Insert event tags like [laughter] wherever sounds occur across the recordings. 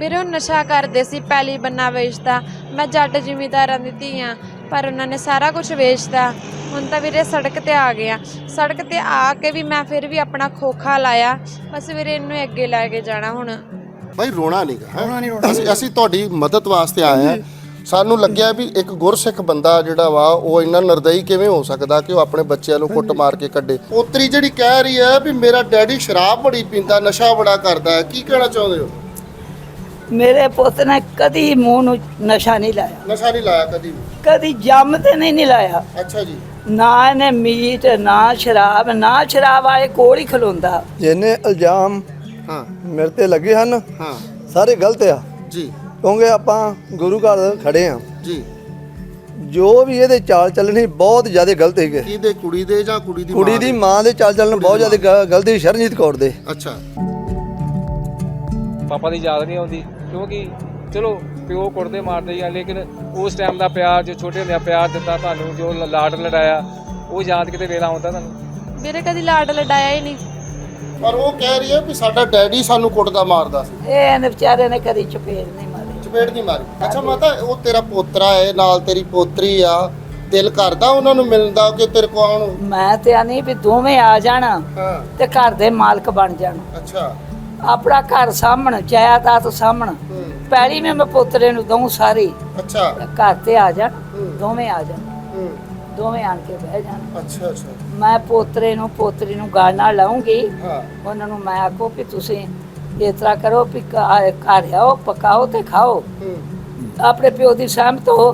ਵੀਰੇ ਉਹ ਨਸ਼ਾ ਕਰਦੇ ਸੀ ਪੈਲੀ ਬੰਨਾ ਵੇਚਦਾ ਮੈਂ ਜੱਟ ਜ਼ਿਮੀਂਦਾਰਾਂ ਦੀ ਧੀ ਆ ਪਰ ਉਹਨਾਂ ਨੇ ਸਾਰਾ ਕੁਝ ਵੇਚਤਾ। ਹੁਣ ਤਾਂ ਵੀਰੇ ਸੜਕ ਤੇ ਆ ਗਿਆ। ਸੜਕ ਤੇ ਆ ਕੇ ਵੀ ਮੈਂ ਫਿਰ ਵੀ ਆਪਣਾ ਖੋਖਾ ਲਾਇਆ। ਬਸ ਵੀਰੇ ਇਹਨੂੰ ਅੱਗੇ ਲੈ ਕੇ ਜਾਣਾ ਹੁਣ। ਭਾਈ ਰੋਣਾ ਨਹੀਂਗਾ ਅਸੀਂ ਅਸੀਂ ਤੁਹਾਡੀ ਮਦਦ ਵਾਸਤੇ ਆਏ ਆ। ਸਾਨੂੰ ਲੱਗਿਆ ਵੀ ਇੱਕ ਗੁਰਸਿੱਖ ਬੰਦਾ ਜਿਹੜਾ ਵਾ ਉਹ ਇੰਨਾ ਨਿਰਦਈ ਕਿਵੇਂ ਹੋ ਸਕਦਾ ਕਿ ਉਹ ਆਪਣੇ ਬੱਚਿਆਂ ਨੂੰ ਕੁੱਟ ਮਾਰ ਕੇ ਕੱਢੇ? ਪੋਤਰੀ ਜਿਹੜੀ ਕਹਿ ਰਹੀ ਹੈ ਵੀ ਮੇਰਾ ਡੈਡੀ ਸ਼ਰਾਬ ਬੜੀ ਪੀਂਦਾ ਨਸ਼ਾ ਬੜਾ ਕਰਦਾ ਹੈ ਕੀ ਕਹਿਣਾ ਚਾਹੁੰਦੇ ਹੋ? ਮੇਰੇ ਪੁੱਤ ਨੇ ਕਦੀ ਮੂੰਹ ਨੂੰ ਨਸ਼ਾ ਨਹੀਂ ਲਾਇਆ। ਨਸ਼ਾ ਨਹੀਂ ਲਾਇਆ ਕਦੀ? ਵੀ ਕਦੀ ਜੰਮ ਤੇ ਨਹੀਂ ਨਹੀਂ ਲਾਇਆ। ਅੱਛਾ ਜੀ। ਨਾ ਇਹਨੇ ਮੀਟ ਨਾ ਸ਼ਰਾਬ ਨਾ ਸ਼ਰਾਬ ਵਾਲੇ ਕੋਲ ਹੀ ਖਲੋਂਦਾ। ਜਿੰਨੇ ਇਲਜ਼ਾਮ ਹਾਂ। ਮੇਰੇ ਤੇ ਲੱਗੇ ਹਨ। ਹਾਂ। ਸਾਰੇ ਗਲਤ ਆ। ਜੀ। ਕਿਉਂਕਿ ਆਪਾਂ ਗੁਰੂ ਘਰ ਖੜੇ ਆ। ਜੀ। ਜੋ ਵੀ ਇਹਦੇ ਚਾਲ ਚੱਲਣੀ ਬਹੁਤ ਜ਼ਿਆਦਾ ਗਲਤ ਹੈਗੇ। ਕਿਹਦੇ ਕੁੜੀ ਦੇ ਜਾਂ ਕੁੜੀ ਦੀ ਕੁੜੀ ਮਾਂ ਦੀ ਮਾਂ ਦੇ ਚਾਲ ਚੱਲਣ ਬਹੁਤ ਜ਼ਿਆਦਾ ਗ- ਗਲਤ ਸ਼ਰਨਜੀਤ ਕੌਰ ਦੇ। ਅੱਛਾ। ਪਾਪਾ ਦੀ ਯਾਦ ਨਹੀਂ ਆਉਂਦੀ। ਕਿਉਂਕਿ ਚਲੋ ਪਿਓ ਕੁੱਟਦੇ ਮਾਰਦੇ ਆ ਲੇਕਿਨ ਉਸ ਟਾਈਮ ਦਾ ਪਿਆਰ ਜੋ ਛੋਟੇ ਹੁੰਦਿਆਂ ਪਿਆਰ ਦਿੱਤਾ ਤੁਹਾਨੂੰ ਜੋ ਲਾਡ ਲੜਾਇਆ ਉਹ ਯਾਦ ਕਿਤੇ ਵੇਲਾ ਆਉਂਦਾ ਤੁਹਾਨੂੰ? ਵੀਰੇ ਕਦੀ ਲਾਡ ਲਡਾਇਆ ਹੀ ਨਹੀਂ। ਪਰ ਉਹ ਕਹਿ ਰਹੀ ਹੈ ਵੀ ਸਾਡਾ ਡੈਡੀ ਸਾਨੂੰ ਕੁੱਟਦਾ ਮਾਰਦਾ ਸੀ। ਇਹ ਇਹਨੇ ਵਿਚਾਰੇ ਨੇ ਕਦੀ ਚਪੇੜ ਨਹੀਂ ਮਾਰੀ। ਚਪੇੜ ਨਹੀਂ ਮਾਰੀ। ਅੱਛਾ ਮਾਤਾ ਉਹ ਤੇਰਾ ਪੋਤਰਾ ਹੈ ਨਾਲ ਤੇਰੀ ਪੋਤਰੀ ਆ ਦਿਲ ਕਰਦਾ ਉਹਨਾਂ ਨੂੰ ਮਿਲਣ ਦਾ ਕਿ ਤੇਰੇ ਕੋ ਆਉਣ ਮੈਂ ਤੇ ਆਨੀ ਵੀ ਦੋਵੇਂ ਆ ਜਾਣ ਤੇ ਘਰ ਦੇ ਮਾਲਕ ਬਣ ਜਾਣ। ਅੱਛਾ। ਆਪਣਾ ਘਰ ਸਾਹਮਣ ਜਾਇਦਾਦ ਸਾਹਮਣ। ਪਹਿਲੀ ਮੈਂ ਮੇਰੇ ਪੁੱਤਰੇ ਨੂੰ ਦਊਂ ਸਾਰੀ। ਅੱਛਾ। ਤੇ ਘਰ ਤੇ ਆ ਜਾਣ। ਦੋਵੇਂ ਆ ਜਾਣ। ਦੋਵੇਂ ਆਣ ਕੇ ਬਹਿ ਜਾਣ। ਅੱਛਾ ਅੱਛਾ। ਮੈਂ ਪੋਤਰੇ ਨੂੰ ਪੋਤਰੀ ਨੂੰ ਨਾਲ ਲਾਉਂਗੀ। ਹਾਂ। ਉਹਨਾਂ ਨੂੰ ਮੈਂ ਆਖੋ ਵੀ ਤੁਸੀਂ ਇਸ ਤਰ੍ਹਾਂ ਕਰੋ ਵੀ ਘਰ ਆਓ ਪਕਾਓ ਤੇ ਖਾਓ। ਆਪਣੇ ਪਿਓ ਦੀ ਸਹਿਮਤ ਹੋ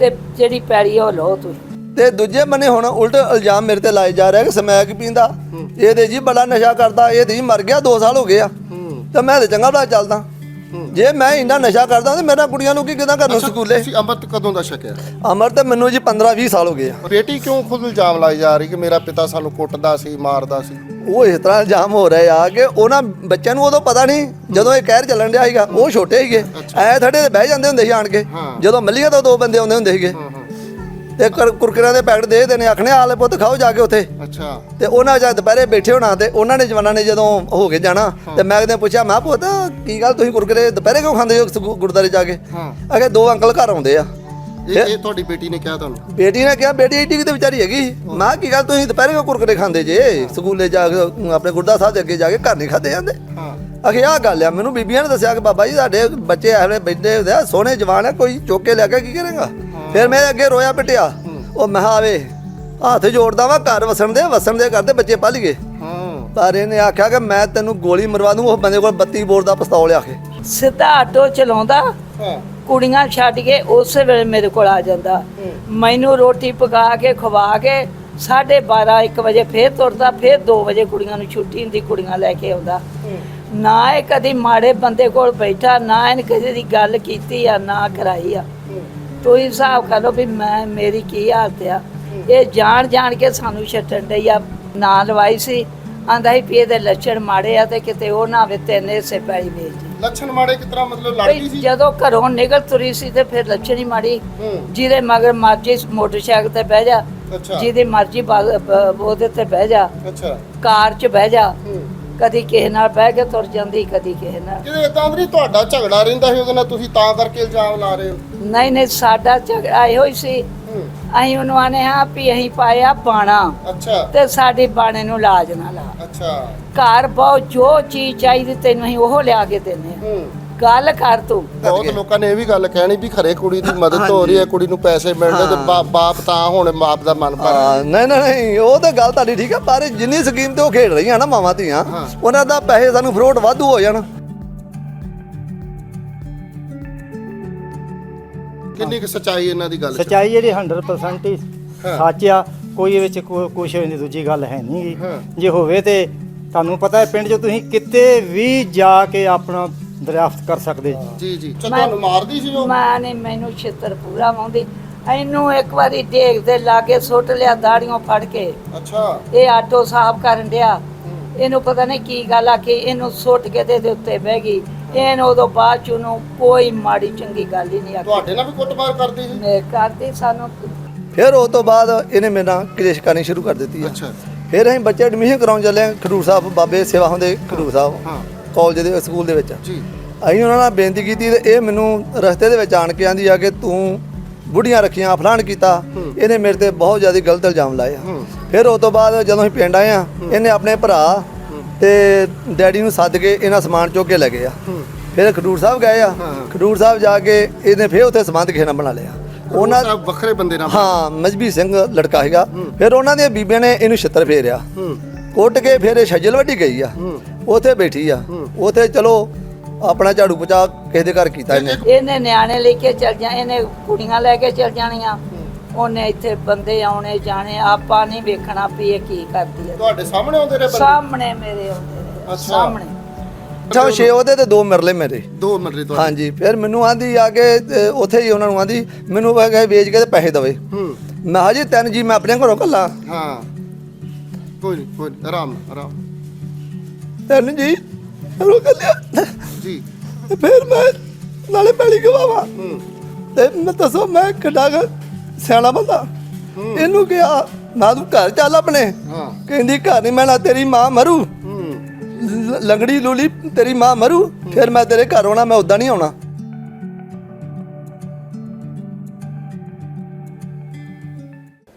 ਤੇ ਜਿਹੜੀ ਪੈੜੀ ਆ ਉਹ ਲਓ ਤੁਸੀਂ। ਤੇ ਦੂਜੇ ਬੰਨੇ ਹੁਣ ਉਲਟ ਇਲਜ਼ਾਮ ਮੇਰੇ ਤੇ ਲਾਏ ਜਾ ਰਿਹਾ ਕਿ ਸਮੈਕ ਪੀਂਦਾ। ਇਹਦੇ ਜੀ ਬੜਾ ਨਸ਼ਾ ਕਰਦਾ ਇਹ ਤੇ ਜੀ ਮਰ ਗਿਆ 2 ਸਾਲ ਹੋ ਗਏ ਆ। ਤੇ ਮੈਂ ਤੇ ਚੰਗਾ ਭਲਾ ਚੱਲਦਾ। ਜੇ ਮੈਂ ਇੰਨਾ ਨਸ਼ਾ ਕਰਦਾ ਤੇ ਮੇਰਾ ਕੁੜੀਆਂ ਨੂੰ ਕੀ ਕਿਦਾਂ ਕਰਨ ਸਕੂਲੇ? ਤੁਸੀਂ ਅੰਮ੍ਰਿਤ ਕਦੋਂ ਦਾ ਛਕਿਆ? ਅਮਰ ਤੇ ਮੈਨੂੰ ਜੀ 15 20 ਸਾਲ ਹੋ ਗਏ ਆ। ਬੇਟੀ ਕਿਉਂ ਖੁਦ ਇਲਜ਼ਾਮ ਲਾਈ ਜਾ ਰਹੀ ਕਿ ਮੇਰਾ ਪਿਤਾ ਸਾਨੂੰ ਕੁੱਟਦਾ ਸੀ ਮਾਰਦਾ ਸੀ? ਉਹ ਇਸ ਤਰ੍ਹਾਂ ਇਲਜ਼ਾਮ ਹੋ ਰਹੇ ਆ ਕਿ ਉਹਨਾਂ ਬੱਚਿਆਂ ਨੂੰ ਉਦੋਂ ਪਤਾ ਨਹੀਂ ਜਦੋਂ ਇਹ ਕਹਿਰ ਚੱਲਣ ਡਿਆ ਸੀਗਾ ਉਹ ਛੋਟੇ ਸੀਗੇ। ਐ ਥੜੇ ਤੇ ਬਹਿ ਜਾਂਦੇ ਹੁੰਦੇ ਸੀ ਆਣ ਕੇ। ਜਦੋਂ ਮੱਲੀਆਂ ਤੋਂ ਦੋ ਬੰਦੇ ਆਉਂਦੇ ਹੁੰਦੇ ਸੀਗੇ। ਤੇ ਕੁਰ- ਕੁਰਕਰਿਆਂ ਦੇ ਪੈਕਟ ਦੇ ਦੇਣੇ ਆਖਣੇ ਆਲੇ ਪੁੱਤ ਖਾਓ ਜਾ ਕੇ ਉੱਥੇ। ਅੱਛਾ। ਤੇ ਉਹਨਾਂ ਜਦ ਦੁਪਹਿਰੇ ਬੈਠੇ ਹੋਣਾ ਤੇ ਉਹਨਾਂ ਨੇ ਜਵਾਨਾਂ ਨੇ ਜਦੋਂ ਹੋ ਕੇ ਜਾਣਾ ਤੇ ਮੈਂ ਕਦੇ ਪੁੱਛਿਆ ਮੈਂ ਪੁੱਤ ਕੀ ਗੱਲ? ਤੁਸੀਂ ਕੁਰਕਰੇ ਦੁਪਹਿਰੇ ਕਿਉਂ ਖਾਂਦੇ ਹੋ ਗੁਰਦੁਆਰੇ ਜਾ ਕੇ? ਹਾਂ। ਅਗੇ ਦੋ ਅੰਕਲ ਘਰ ਆਉਂਦੇ ਆ। ਇਹ ਇਹ ਤੁਹਾਡੀ ਬੇਟੀ ਨੇ ਕਿਹਾ ਤੁਹਾਨੂੰ? ਬੇਟੀ ਨੇ ਕਿਹਾ ਬੇਟੀ ਏਡੀ ਕਿਤੇ ਵਿਚਾਰੀ ਹੈਗੀ। ਮੈਂ ਕੀ ਗੱਲ? ਤੁਸੀਂ ਦੁਪਹਿਰੇ ਕਿਉਂ ਕੁਰਕਰੇ ਖਾਂਦੇ ਜੇ? ਸਕੂਲੇ ਜਾ ਕੇ ਆਪਣੇ ਗੁਰਦਾ ਸਾਹਿਬ ਦੇ ਅੱਗੇ ਜਾ ਕੇ ਘਰ ਨਹੀਂ ਖਾਦੇ ਜਾਂਦੇ? ਹਾਂ। ਅਖੇ ਆਹ ਗੱਲ ਆ ਮੈਨੂੰ ਬੀਬੀਆਂ ਨੇ ਦੱਸਿਆ ਕਿ ਬਾਬਾ ਜੀ ਸਾਡੇ ਬੱਚੇ ਐਵੇਂ ਬੈਠੇ ਹੁੰਦੇ ਆ ਸੋਹਣੇ ਜਵਾਨ ਆ ਕੋਈ ਚੁੱਕ ਕੇ ਲੈ ਕੇ ਕੀ ਕਰੇਗਾ? ਫਿਰ ਮੈਂ ਅੱਗੇ ਰੋਇਆ ਪਿਟਿਆ। ਉਹ ਮੈਂ ਕਿਹਾ ਆਵੇ ਹੱਥ ਜੋੜਦਾ ਵਾ ਘਰ ਵਸਣ ਦੇ ਵਸਣ ਦੇ ਕਰਦੇ ਬੱਚੇ ਪਲ ਗਏ। ਹਾਂ ਪਰ ਇਹਨੇ ਆਖਿਆ ਕਿ ਮੈਂ ਤੈਨੂੰ ਗੋਲੀ ਮਰਵਾ ਦੂੰ ਉਹ ਬੰਦੇ ਕੋਲ 32 ਬੋਰ ਦਾ ਪਿਸਤੌਲ ਆ ਕੇ। ਸਿੱਧਾ ਆਟੋ ਚਲਾਉਂਦਾ ਕੁੜੀਆਂ ਛੱਡ ਕੇ ਉਸੇ ਵੇਲੇ ਮੇਰੇ ਕੋਲ ਆ ਜਾਂਦਾ। ਮੈਨੂੰ ਰੋਟੀ ਪਕਾ ਕੇ ਖਵਾ ਕੇ 12:30 1 ਵਜੇ ਫੇਰ ਤੁਰਦਾ ਫੇਰ 2 ਵਜੇ ਕੁੜੀਆਂ ਨੂੰ ਛੁੱਟੀ ਹੁੰਦੀ ਕੁੜੀਆਂ ਲੈ ਕੇ ਆਉਂਦਾ। ਨਾ ਇਹ ਕਦੀ ਮਾੜੇ ਬੰਦੇ ਕੋਲ ਬੈਠਾ ਨਾ ਇਹਨੇ ਕਿਸੇ ਦੀ ਗੱਲ ਕੀਤੀ ਆ ਨਾ ਕਰਾਈ ਆ। ਤੁਸੀਂ ਹਿਸਾਬ ਕਰ ਲਓ ਵੀ ਮੈਂ ਮੇਰੀ ਕੀ ਹਾਲਤ ਆ। ਇਹ ਜਾਣ ਜਾਣ ਕੇ ਸਾਨੂੰ ਛੱਡਣ ਡਈ ਆ। ਨਾ ਲਵਾਈ ਸੀ ਆਂਦਾ ਹੀ ਵੀ ਇਹਦੇ ਲੱਛਣ ਮਾੜੇ ਆ ਤੇ ਕਿਤੇ ਉਹ ਨਾ ਵੇ ਤਿੰਨ ਹਿੱਸੇ ਪੈਲੀ ਵੇਚ ਦੀ ਲੱਛਣ ਮਾੜੇ ਤਰ੍ਹਾਂ ਮਤਲਬ ਲੜਦੀ ਸੀ? ਜਦੋਂ ਘਰੋਂ ਨਿਕਲ ਤੁਰੀ ਸੀ ਤੇ ਫਿਰ ਲੱਛਣ ਹੀ ਮਾੜੀ। ਜਿਹਦੇ ਮਗਰ ਮਰਜ਼ੀ ਮੋਟਰਸਾਈਕਲ ਤੇ ਬਹਿ ਜਾ। ਜਿਹਦੀ ਮਰਜ਼ੀ ਉਹਦੇ ਤੇ ਬਹਿ ਜਾ। ਅੱਛਾ। ਕਾਰ 'ਚ ਬਹਿ ਜਾ। ਕਦੀ ਕਿਸੇ ਨਾਲ ਬਹਿ ਕੇ ਤੁਰ ਜਾਂਦੀ ਕਦੀ ਕਿਸੇ ਨਾਲ। ਕਿਤੇ ਇਦਾਂ ਨਹੀਂ ਤੁਹਾਡਾ ਝਗੜਾ ਰਹਿੰਦਾ ਸੀ ਉਹਦੇ ਨਾਲ ਤੁਸੀਂ ਤਾਂ ਕਰਕੇ ਇਲਜ਼ਾਮ ਲਾ ਰਹੇ ਹੋ? ਨਹੀਂ ਨਹੀਂ ਸਾਡਾ ਝਗੜਾ ਇਹੋ ਹੀ ਸੀ। ਹੂੰ। ਅਸੀਂ ਉਹਨੂੰ ਆਨੇ ਹਾਂ ਵੀ ਅਸੀਂ ਪਾਇਆ ਬਾਣਾ। ਅੱਛਾ। ਤੇ ਸਾਡੀ ਬਾਣੇ ਨੂੰ ਲਾਜ ਨਾ ਲਾ। ਅੱਛਾ। ਘਰ ਬਹੁਤ ਜੋ ਚੀਜ਼ ਚਾਹੀਦੀ ਤੈਨੂੰ ਅਸੀਂ ਉਹ ਲਿਆ ਕੇ ਦਿੰਦੇ ਹਾਂ। ਹੂੰ। ਗੱਲ ਕਰ ਤੂੰ ਬਹੁਤ ਲੋਕਾਂ ਨੇ ਇਹ ਵੀ ਗੱਲ ਕਹਿਣੀ ਵੀ ਖਰੇ ਕੁੜੀ ਦੀ ਮਦਦ ਹੋ ਰਹੀ ਹੈ ਕੁੜੀ ਨੂੰ ਪੈਸੇ ਮਿਲਦੇ ਤੇ ਬਾ- ਬਾਪ ਤਾਂ ਹੁਣ ਬਾਪ ਦਾ ਮਨ ਭਰ ਹਾਂ ਨਹੀਂ ਨਹੀਂ ਨਹੀਂ ਉਹ ਤਾਂ ਗੱਲ ਤੁਹਾਡੀ ਠੀਕ ਆ ਪਰ ਜਿੰਨੀ ਸਕੀਮ ਤੇ ਉਹ ਖੇਡ ਰਹੀਆਂ ਨਾ ਮਾਵਾਂ ਧੀਆਂ। ਉਹਨਾਂ ਦਾ ਪੈਸੇ ਸਾਨੂੰ ਫਰੋਟ ਵਾਧੂ ਹੋ ਜਾਣ ਕਿੰਨੀ ਕੁ ਸਚਾਈ ਇਹਨਾਂ ਦੀ ਗੱਲ 'ਚ? ਸਚਾਈ ਜਿਹੜੀ 100% ਹੀ ਹਾਂ। ਸੱਚ ਆ ਕੋਈ ਇਹ ਵਿੱਚ ਕੋ- ਕੁਛ ਇਹਦੀ ਦੂਜੀ ਗੱਲ ਹੈ ਨਹੀਂ। ਜੇ ਹੋਵੇ ਤੇ ਤੁਹਾਨੂੰ ਪਤਾ ਹੈ ਪਿੰਡ 'ਚ ਤੁਸੀਂ ਕਿਤੇ ਵੀ ਜਾ ਕੇ ਆਪਣਾ ਦਰਿਆਫਤ ਕਰ ਸਕਦੇ। ਜੀ ਜੀ। ਜੀ ਅੱਛਾ, ਤੁਹਾਨੂੰ ਮਾਰਦੀ ਸੀ ਉਹ? ਮਾਂ ਨੇ ਮੈਨੂੰ ਛਿੱਤਰ ਪੂਰਾ ਮਾਉਂਦੀ ਇਹਨੂੰ ਇੱਕ ਵਾਰੀ ਡੇਗ ਦੇ ਲਾਗੇ ਸੁੱਟ ਲਿਆ ਦਾੜੀਆਂ ਫੜ ਕੇ। ਅੱਛਾ। ਇਹ ਆਟੋ ਸਾਫ਼ ਕਰਨ ਡਿਆ। ਇਹਨੂੰ ਪਤਾ ਨਹੀਂ ਕੀ ਗੱਲ ਆ ਕਿ ਇਹਨੂੰ ਸੁੱਟ ਕੇ ਤੇ ਇਹਦੇ ਉੱਤੇ ਬਹਿ ਗਈ। ਇਹਨੂੰ ਉਦੋਂ ਬਾਅਦ ਚ ਉਹਨੂੰ ਕੋਈ ਮਾੜੀ ਚੰਗੀ ਗੱਲ ਹੀ ਨਹੀਂ ਆਖੀ। ਤੁਹਾਡੇ ਨਾਲ ਵੀ ਕੁੱਟਮਾਰ ਕਰਦੀ ਸੀ? ਮੈਂ ਕਰਦੀ ਸਾਨੂੰ ਫਿਰ ਉਹ ਤੋਂ ਬਾਅਦ ਇਹਨੇ ਮੇਰੇ ਨਾਲ ਕਲੇਸ਼ ਕਰਨੀ ਸ਼ੁਰੂ ਕਰ ਦਿੱਤੀ ਆ। ਅੱਛਾ। ਫਿਰ ਅਸੀਂ ਬੱਚੇ ਐਡਮਿਸ਼ਨ ਕਰਾਉਣ ਚੱਲੇ ਹਾਂ ਖਡੂਰ ਸਾਹਿਬ ਬਾਬੇ ਸੇਵਾ ਹੁੰਦੇ ਖਡੂਰ ਸਾਹਿਬ ਹਾਂ। ਕਾਲਜ ਦੇ ਸਕੂਲ ਦੇ ਵਿੱਚ। ਜੀ। ਅਸੀਂ ਉਹਨਾਂ ਨਾਲ ਬੇਨਤੀ ਕੀਤੀ ਤੇ ਇਹ ਮੈਨੂੰ ਰਸਤੇ ਦੇ ਵਿੱਚ ਆਣ ਕੇ ਆਂਦੀ ਆ ਕਿ ਤੂੰ ਬੁੱਢੀਆਂ ਰੱਖੀਆਂ ਫਲਾਣ ਕੀਤਾ। ਇਹਨੇ ਮੇਰੇ ਤੇ ਬਹੁਤ ਜ਼ਿਆਦਾ ਗਲਤ ਇਲਜ਼ਾਮ ਲਾਏ ਆ। ਫਿਰ ਉਸ ਤੋਂ ਬਾਅਦ ਜਦੋਂ ਅਸੀਂ ਪਿੰਡ ਆਏ ਆ ਇਹਨੇ ਆਪਣੇ ਭਰਾ ਤੇ ਡੈਡੀ ਨੂੰ ਸੱਦ ਕੇ ਇਹਨਾਂ ਸਮਾਨ ਚੁੱਕ ਕੇ ਲੈ ਗਏ ਆ। ਫਿਰ ਖਡੂਰ ਸਾਹਿਬ ਗਏ ਆ। ਖਡੂਰ ਸਾਹਿਬ ਜਾ ਕੇ ਇਹਨੇ ਫਿਰ ਉੱਥੇ ਸਮਾਨ ਕਿਸੇ ਨਾਲ ਬਣਾ ਲਿਆ। ਉਹਨਾਂ ਉਹਨਾਂ ਵੱਖਰੇ ਬੰਦੇ ਨਾਲ। ਹਾਂ ਮਜਬੀ ਸਿੰਘ ਲੜਕਾ ਹੈਗਾ ਫਿਰ ਉਹਨਾਂ ਦੀਆਂ ਬੀਬੀਆਂ ਨੇ ਇਹਨੂੰ ਛਿੱਤਰ ਫੇਰਿਆ। ਕੁੱਟ ਕੇ ਫਿਰ ਇਹ ਛੱਜਲ ਵੱਡੀ ਗਈ ਆ। ਉੱਥੇ ਬੈਠੀ ਆ। ਉੱਥੇ ਚਲੋ ਆਪਣਾ ਝਾੜੂ ਪਚਾ ਕਿਸੇ ਦੇ ਘਰ ਕੀਤਾ ਇਹਨੇ। ਇਹਨੇ ਨਿਆਣੇ ਲੈ ਕੇ ਚਲ ਜਾ ਇਹਨੇ ਕੁੜੀਆਂ ਲੈ ਕੇ ਚਲ ਜਾਣੀਆਂ। ਉਹਨੇ ਇੱਥੇ ਬੰਦੇ ਆਉਣੇ ਜਾਣੇ ਆਪਾਂ ਨਹੀਂ ਵੇਖਣਾ ਵੀ ਇਹ ਕੀ ਕਰਦੀ ਹੈ। ਤੁਹਾਡੇ ਸਾਹਮਣੇ ਆਉਂਦੇ ਨੇ ਬੰਦੇ? ਸਾਹਮਣੇ ਮੇਰੇ ਆਉਂਦੇ ਨੇ ਅੱਛਾ। ਸਾਹਮਣੇ। ਅੱਛਾ ਛੇ ਉਹਦੇ ਤੇ ਦੋ ਮਰਲੇ ਮੇਰੇ। ਦੋ ਮਰਲੇ ਤੁਹਾਡੇ। ਹਾਂਜੀ ਫਿਰ ਮੈਨੂੰ ਆਂਦੀ ਆ ਕੇ ਤੇ ਉੱਥੇ ਹੀ ਉਹਨਾਂ ਨੂੰ ਆਂਦੀ ਮੈਨੂੰ ਮੈਂ ਕਿਹਾ ਵੇਚ ਕੇ ਤੇ ਪੈਸੇ ਦਵੇ। ਹੂੰ। ਮੈਂ ਕਿਹਾ ਜੀ ਤਿੰਨ ਜੀ ਮੈਂ ਆਪਣੇ ਘਰੋਂ ਕੱਲਾ। ਹਾਂ। ਕੋਈ ਨਹੀਂ ਕੋਈ ਨੀ, ਆਰਾਮ ਨਾਲ, ਆਰਾਮ ਤਿੰਨ ਜੀ। ਘਰੋਂ ਕੱਲਿਆ ਜੀ। ਤੇ ਫਿਰ ਮੈਂ ਨਾਲੇ ਪੈਲੀ ਗਵਾਵਾ। ਹੂੰ। ਤੇ ਮੈਂ ਦੱਸੋ ਮੈਂ ਕਿੱਡਾ ਕੁ ਸਿਆਣਾ ਬੰਦਾ। ਇਹਨੂੰ ਕਿਹਾ ਨਾ ਤੂੰ ਘਰ ਚੱਲ ਆਪਣੇ। ਹਾਂ। ਕਹਿੰਦੀ ਘਰ ਨਹੀਂ ਮੈਂ ਨਾ ਤੇਰੀ ਮਾਂ ਮਰੂ। ਲੰਗੜੀ ਲੂਲੀ ਤੇਰੀ ਮਾਂ ਮਰੂ। ਫਿਰ ਮੈਂ ਤੇਰੇ ਘਰ ਆਉਣਾ ਮੈਂ ਉਦਾਂ ਨਹੀਂ ਆਉਣਾ।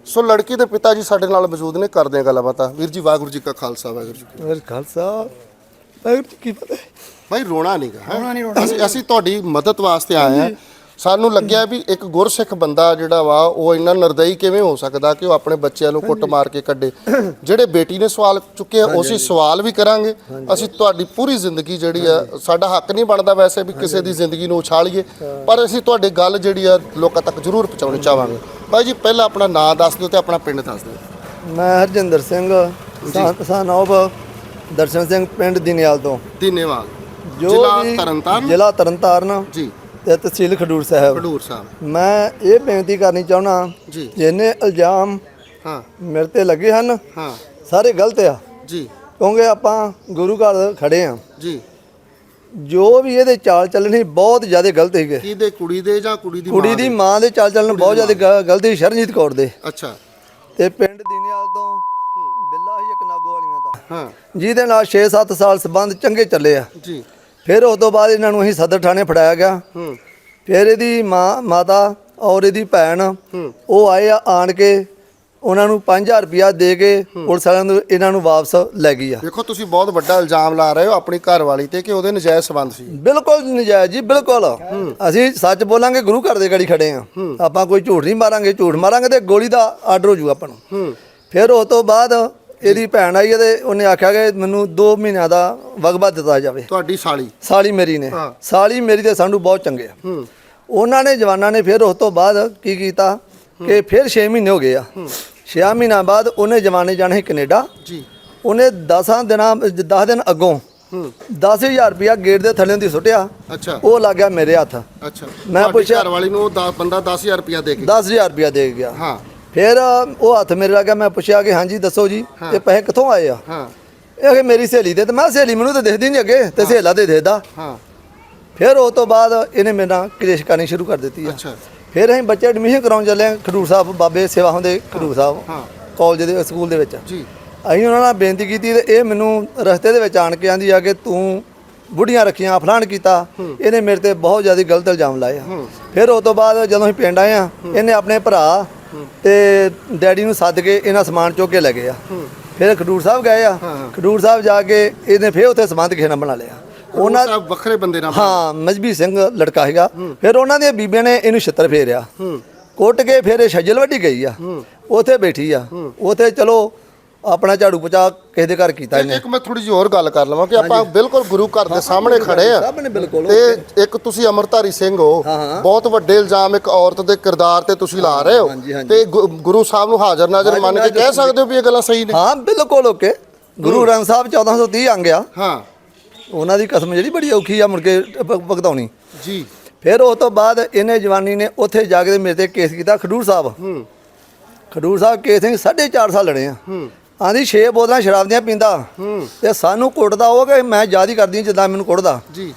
ਸੋ ਲੜਕੀ ਦੇ ਪਿਤਾ ਜੀ ਸਾਡੇ ਨਾਲ ਮੌਜੂਦ ਨੇ ਕਰਦੇ ਆ ਗੱਲਬਾਤ। ਵੀਰ ਜੀ ਵਾਹਿਗੁਰੂ ਜੀ ਕਾ ਖਾਲਸਾ ਵਾਹਿਗੁਰੂ ਜੀ ਕੀ ਖਾਲਸਾ। ਵਾਹਿਗੁਰੂ ਜੀ ਕੀ ਫਤਿਹ ਭਾਈ ਰੋਣਾ ਨਹੀਂਗਾ ਅਸੀਂ ਅਸੀਂ ਤੁਹਾਡੀ ਮਦਦ ਵਾਸਤੇ ਆਏ ਆ ਸਾਨੂੰ ਲੱਗਿਆ ਵੀ ਇੱਕ ਗੁਰਸਿੱਖ ਬੰਦਾ ਜਿਹੜਾ ਵਾ ਉਹ ਇੰਨਾ ਨਰਦਈ ਕਿਵੇਂ ਹੋ ਸਕਦਾ ਕਿ ਉਹ ਆਪਣੇ ਬੱਚਿਆਂ ਨੂੰ ਕੁੱਟ ਮਾਰ ਕੇ ਕੱਢੇ? ਜਿਹੜੇ ਬੇਟੀ ਨੇ ਸਵਾਲ ਚੁੱਕੇ ਆ ਉਸੇ ਸਵਾਲ ਵੀ ਕਰਾਂਗੇ। ਅਸੀਂ ਤੁਹਾਡੀ ਪੂਰੀ ਜ਼ਿੰਦਗੀ ਜਿਹੜੀ ਆ ਸਾਡਾ ਹੱਕ ਨਹੀਂ ਬਣਦਾ ਵੈਸੇ ਵੀ ਕਿਸੇ ਦੀ ਜ਼ਿੰਦਗੀ ਨੂੰ ਉਛਾਲੀਏ। ਪਰ ਅਸੀਂ ਤੁਹਾਡੀ ਗੱਲ ਜਿਹੜੀ ਆ ਲੋਕਾਂ ਤੱਕ ਜ਼ਰੂਰ ਪਹੁੰਚਾਉਣੀ ਚਾਹਾਂਗੇ। ਭਾਈ ਜੀ ਪਹਿਲਾਂ ਆਪਣਾ ਨਾਮ ਦੱਸ ਦਿਓ ਤੇ ਆਪਣਾ ਪਿੰਡ ਦੱਸ ਦਿਓ। ਮੈਂ ਹਰਜਿੰਦਰ ਸਿੰਘ ਸਨ ਆਫ ਦਰਸ਼ਨ ਸਿੰਘ ਪਿੰਡ ਦਿਨਿਆਲ ਤੋਂ। ਧੰਨਵਾਦ ਜੋ ਜ਼ਿਲ੍ਹਾ ਵੀ- ਤਰਨਤਾਰਨ। ਜ਼ਿਲ੍ਹਾ ਤਰਨਤਾਰਨ ਜੀ। ਤੇ ਤਹਿਸੀਲ ਖਡੂਰ ਸਾਹਿਬ। ਖਡੂਰ ਸਾਹਿਬ। ਮੈਂ ਇਹ ਬੇਨਤੀ ਕਰਨੀ ਚਾਹੁੰਦਾ ਜੀ। ਜਿੰਨੇ ਇਲਜ਼ਾਮ ਹਾਂ। ਮੇਰੇ ਤੇ ਲੱਗੇ ਹਨ ਹਾਂ। ਸਾਰੇ ਗਲਤ ਆ। ਜੀ। ਕਿਉਂਕਿ ਆਪਾਂ ਗੁਰੂ ਘਰ ਖੜੇ ਆ। ਜੀ। ਜੋ ਵੀ ਇਹਦੇ ਚਾਲ ਚੱਲਣੀ ਬਹੁਤ ਜ਼ਿਆਦਾ ਗਲਤ ਹੈਗੇ ਕਿਹਦੇ ਕੁੜੀ ਦੇ ਜਾਂ ਕੁੜੀ ਦੀ ਕੁੜੀ ਮਾਂ ਦੀ ਮਾਂ ਦੇ ਚਾਲ ਚੱਲਣ ਬਹੁਤ ਜ਼ਿਆਦਾ ਗ- ਗਲਤ ਸੀ ਸ਼ਰਨਜੀਤ ਕੌਰ ਦੇ। ਅੱਛਾ। ਤੇ ਪਿੰਡ ਦੀਨਿਆਲ ਤੋਂ ਬਿੱਲਾ ਹੀ ਇੱਕ ਨਾਗੋ ਵਾਲੀਆਂ ਦਾ। ਹਾਂ। ਜਿਹਦੇ ਨਾਲ 6-7 ਸਾਲ ਸਬੰਧ ਚੰਗੇ ਚੱਲੇ ਆ। ਜੀ। ਫਿਰ ਉਸ ਤੋਂ ਬਾਅਦ ਇਹਨਾਂ ਨੂੰ ਅਸੀਂ ਸਦਰ ਥਾਣੇ ਫੜਾਇਆ ਗਿਆ। ਹੂੰ। ਫਿਰ ਇਹਦੀ ਮਾਂ ਮਾਤਾ ਔਰ ਇਹਦੀ ਭੈਣ ਉਹ ਆਏ ਆ ਆਣ ਕੇ ਉਹਨਾਂ ਨੂੰ 5000 ਰੁਪਇਆ ਦੇ ਕੇ ਪੁਲਿਸ ਵਾਲਿਆਂ ਨੂੰ ਇਹਨਾਂ ਨੂੰ ਵਾਪਸ ਲੈ ਗਈ ਆ। ਦੇਖੋ ਤੁਸੀਂ ਬਹੁਤ ਵੱਡਾ ਇਲਜ਼ਾਮ ਲਾ ਰਹੇ ਹੋ ਆਪਣੀ ਘਰ ਵਾਲੀ ਤੇ ਕਿ ਉਹਦੇ ਨਜਾਇਜ਼ ਸਬੰਧ ਸੀ। ਬਿਲਕੁਲ ਨਜਾਇਜ਼ ਜੀ ਬਿਲਕੁਲ। ਅਸੀਂ ਸੱਚ ਬੋਲਾਂਗੇ ਗੁਰੂ ਘਰ ਦੇ ਗੜੀ ਖੜੇ ਆ। ਆਪਾਂ ਕੋਈ ਝੂਠ ਨਹੀਂ ਮਾਰਾਂਗੇ ਝੂਠ ਮਾਰਾਂਗੇ ਤੇ ਗੋਲੀ ਦਾ ਆਰਡਰ ਹੋ ਜੂ ਆਪਾਂ ਨੂੰ। ਫਿਰ ਉਸ ਤੋਂ ਬਾਅਦ ਇਹਦੀ ਭੈਣ ਆਈ ਹੈ ਤੇ ਉਹਨੇ ਆਖਿਆ ਕਿ ਮੈਨੂੰ 2 ਮਹੀਨਿਆਂ ਦਾ ਵਗਬਾ ਦਿੱਤਾ ਜਾਵੇ। ਤੁਹਾਡੀ ਸਾਲੀ? ਸਾਲੀ ਮੇਰੀ ਨੇ। ਹਾਂ। ਸਾਲੀ ਮੇਰੀ ਤੇ ਸਾਨੂੰ ਬਹੁਤ ਚੰਗੇ ਆ। ਹੂੰ। ਉਹਨਾਂ ਨੇ ਜਵਾਨਾਂ ਨੇ ਫਿਰ ਉਸ ਤੋਂ ਬਾਅਦ ਕੀ ਕੀਤਾ ਕਿ ਫਿਰ 6 ਮਹੀਨੇ ਹੋ ਗਏ ਆ। 6 ਮਹੀਨਿਆਂ ਬਾਅਦ ਉਹਨੇ ਜਵਾਨੇ ਜਾਣੇ ਕੈਨੇਡਾ। ਜੀ। ਉਹਨੇ 10 ਦਿਨਾਂ 10 ਦਿਨ ਅੱਗੋਂ ਹੂੰ। 10000 ਰੁਪਇਆ ਗੇਟ ਦੇ ਥੱਲੇ ਦੀ ਸੁੱਟਿਆ। ਅੱਛਾ। ਉਹ ਲੱਗ ਗਿਆ ਮੇਰੇ ਹੱਥ। ਅੱਛਾ। ਮੈਂ ਪੁੱਛਿਆ- ਘਰ ਵਾਲੀ ਨੂੰ ਉਹ ਦਸ- ਬੰਦਾ 10000 ਰੁਪਇਆ ਦੇ ਕੇ 10000 ਰੁਪਇਆ ਦੇ ਗਿਆ। ਹਾਂ। ਫਿਰ ਉਹ ਹੱਥ ਮੇਰੇ ਲੱਗਾ ਮੈਂ ਪੁੱਛਿਆ ਕਿ ਹਾਂਜੀ ਦੱਸੋ ਜੀ। ਇਹ ਪੈਸੇ ਕਿੱਥੋਂ ਆਏ ਆ? ਹਾਂ। ਇਹ ਕਿ ਮੇਰੀ ਸਹੇਲੀ ਦੇ ਤੇ ਮੈਂ ਸਹੇਲੀ ਮੈਨੂੰ ਤਾਂ ਦਿਖਦੀ ਨਹੀਂ ਅੱਗੇ ਤੇ ਸਹੇਲਾ ਦੇ ਦੇਦਾ ਹਾਂ। ਫਿਰ ਉਸ ਤੋਂ ਬਾਅਦ ਇਹਨੇ ਮੇਰੇ ਨਾਲ ਕਲੇਸ਼ ਕਰਨੀ ਸ਼ੁਰੂ ਕਰ ਦਿੱਤੀ ਆ। ਅੱਛਾ। ਫਿਰ ਅਸੀਂ ਬੱਚੇ ਐਡਮਿਸ਼ਨ ਕਰਾਉਣ ਚੱਲੇ ਹਾਂ ਖਡੂਰ ਸਾਹਿਬ ਬਾਬੇ ਸੇਵਾ ਹੁੰਦੇ ਖਡੂਰ ਸਾਹਿਬ ਹਾਂ। ਕਾਲਜ ਦੇ ਸਕੂਲ ਦੇ ਵਿੱਚ। ਜੀ। ਅਸੀਂ ਉਹਨਾਂ ਨਾਲ ਬੇਨਤੀ ਕੀਤੀ ਤੇ ਇਹ ਮੈਨੂੰ ਰਸਤੇ ਦੇ ਵਿੱਚ ਆਣ ਕੇ ਆਂਦੀ ਆ ਕਿ ਤੂੰ ਬੁੱਢੀਆਂ ਰੱਖੀਆਂ ਫਲਾਣ ਕੀਤਾ। ਇਹਨੇ ਮੇਰੇ ਤੇ ਬਹੁਤ ਜ਼ਿਆਦਾ ਗਲਤ ਇਲਜ਼ਾਮ ਲਾਏ ਆ। ਫਿਰ ਉਸ ਤੋਂ ਬਾਅਦ ਜਦੋਂ ਅਸੀਂ ਪਿੰਡ ਆਏ ਆ ਇਹਨੇ ਆਪਣੇ ਭਰਾ ਤੇ ਡੈਡੀ ਨੂੰ ਸੱਦ ਕੇ ਇਹਨਾਂ ਸਮਾਨ ਚੁੱਕ ਕੇ ਲੈ ਗਏ ਆ। ਫਿਰ ਖਡੂਰ ਸਾਹਿਬ ਗਏ ਆ। ਖਡੂਰ ਸਾਹਿਬ ਜਾ ਕੇ ਇਹਨੇ ਫਿਰ ਉੱਥੇ ਸਮਾਨ ਕਿਸੇ ਨਾਲ ਬਣਾ ਲਿਆ। ਉਹਨਾਂ ਉਹਨਾਂ ਵੱਖਰੇ ਬੰਦੇ ਨਾਲ ਹਾਂ ਮਜਬੀ ਸਿੰਘ ਲੜਕਾ ਹੈਗਾ ਫਿਰ ਉਹਨਾਂ ਦੀਆਂ ਬੀਬੀਆਂ ਨੇ ਇਹਨੂੰ ਛਿੱਤਰ ਫੇਰਿਆ। ਕੁੱਟ ਕੇ ਫਿਰ ਇਹ ਛੱਜਲ ਵੱਡੀ ਗਈ ਆ। ਉੱਥੇ ਬੈਠੀ ਆ। ਉੱਥੇ ਚਲੋ ਆਪਣਾ ਝਾੜੂ ਪਚਾ ਕਿਸੇ ਦੇ ਘਰ ਕੀਤਾ ਇਹਨੇ। ਇੱਕ ਮੈਂ ਥੋੜੀ ਜਿਹੀ ਹੋਰ ਗੱਲ ਕਰ ਲਵਾਂ ਕਿ ਆਪਾਂ ਬਿਲਕੁਲ ਗੁਰੂ ਘਰ ਦੇ ਸਾਹਮਣੇ ਖੜੇ ਆ। ਸਾਹਮਣੇ ਬਿਲਕੁਲ ਤੇ ਇੱਕ ਤੁਸੀਂ ਅਮਰਧਾਰੀ ਸਿੰਘ ਹੋ। ਬਹੁਤ ਵੱਡੇ ਇਲਜ਼ਾਮ ਇੱਕ ਔਰਤ ਦੇ ਕਿਰਦਾਰ ਤੇ ਤੁਸੀਂ ਲਾ ਰਹੇ ਹੋ। ਤੇ ਗੁਰੂ ਸਾਹਿਬ ਨੂੰ ਹਾਜ਼ਰ ਨਾਜ਼ਰ ਮੰਨ ਕੇ ਕਹਿ ਸਕਦੇ ਹੋ ਵੀ ਇਹ ਗੱਲਾਂ ਸਹੀ ਨੇ? ਹਾਂ ਬਿਲਕੁਲ ਓਕੇ। ਗੁਰੂ ਗ੍ਰੰਥ ਸਾਹਿਬ 1430 ਅੰਗ ਆ। ਹਾਂ। ਉਹਨਾਂ ਦੀ ਕਸਮ ਜਿਹੜੀ ਬੜੀ ਔਖੀ ਆ ਮੁੜ ਕੇ ਭੁਗਤਾਉਣੀ। ਜੀ। ਫਿਰ ਉਸ ਤੋਂ ਬਾਅਦ ਇਹਨੇ ਜਵਾਨੀ ਨੇ ਉੱਥੇ ਜਾ ਕੇ ਮੇਰੇ ਤੇ ਕੇਸ ਕੀਤਾ ਖਡੂਰ ਸਾਹਿਬ। ਹੂੰ। ਖਡੂਰ ਸਾਹਿਬ ਕੇਸ ਸਿੰਘ 4.5 ਸਾਲ ਲੜੇ ਆ। ਹੂੰ। ਆਂਦੀ 6 ਬੋਤਲਾਂ ਸ਼ਰਾਬ ਦੀਆਂ ਪੀਂਦਾ। ਹੂੰ। ਤੇ ਸਾਨੂੰ ਕੁੱਟਦਾ ਉਹ ਕਿ ਮੈਂ ਯਾਦ ਹੀ ਕਰਦੀ ਜਿੱਦਾਂ ਮੈਨੂੰ ਕੁੱਟਦਾ। ਜੀ।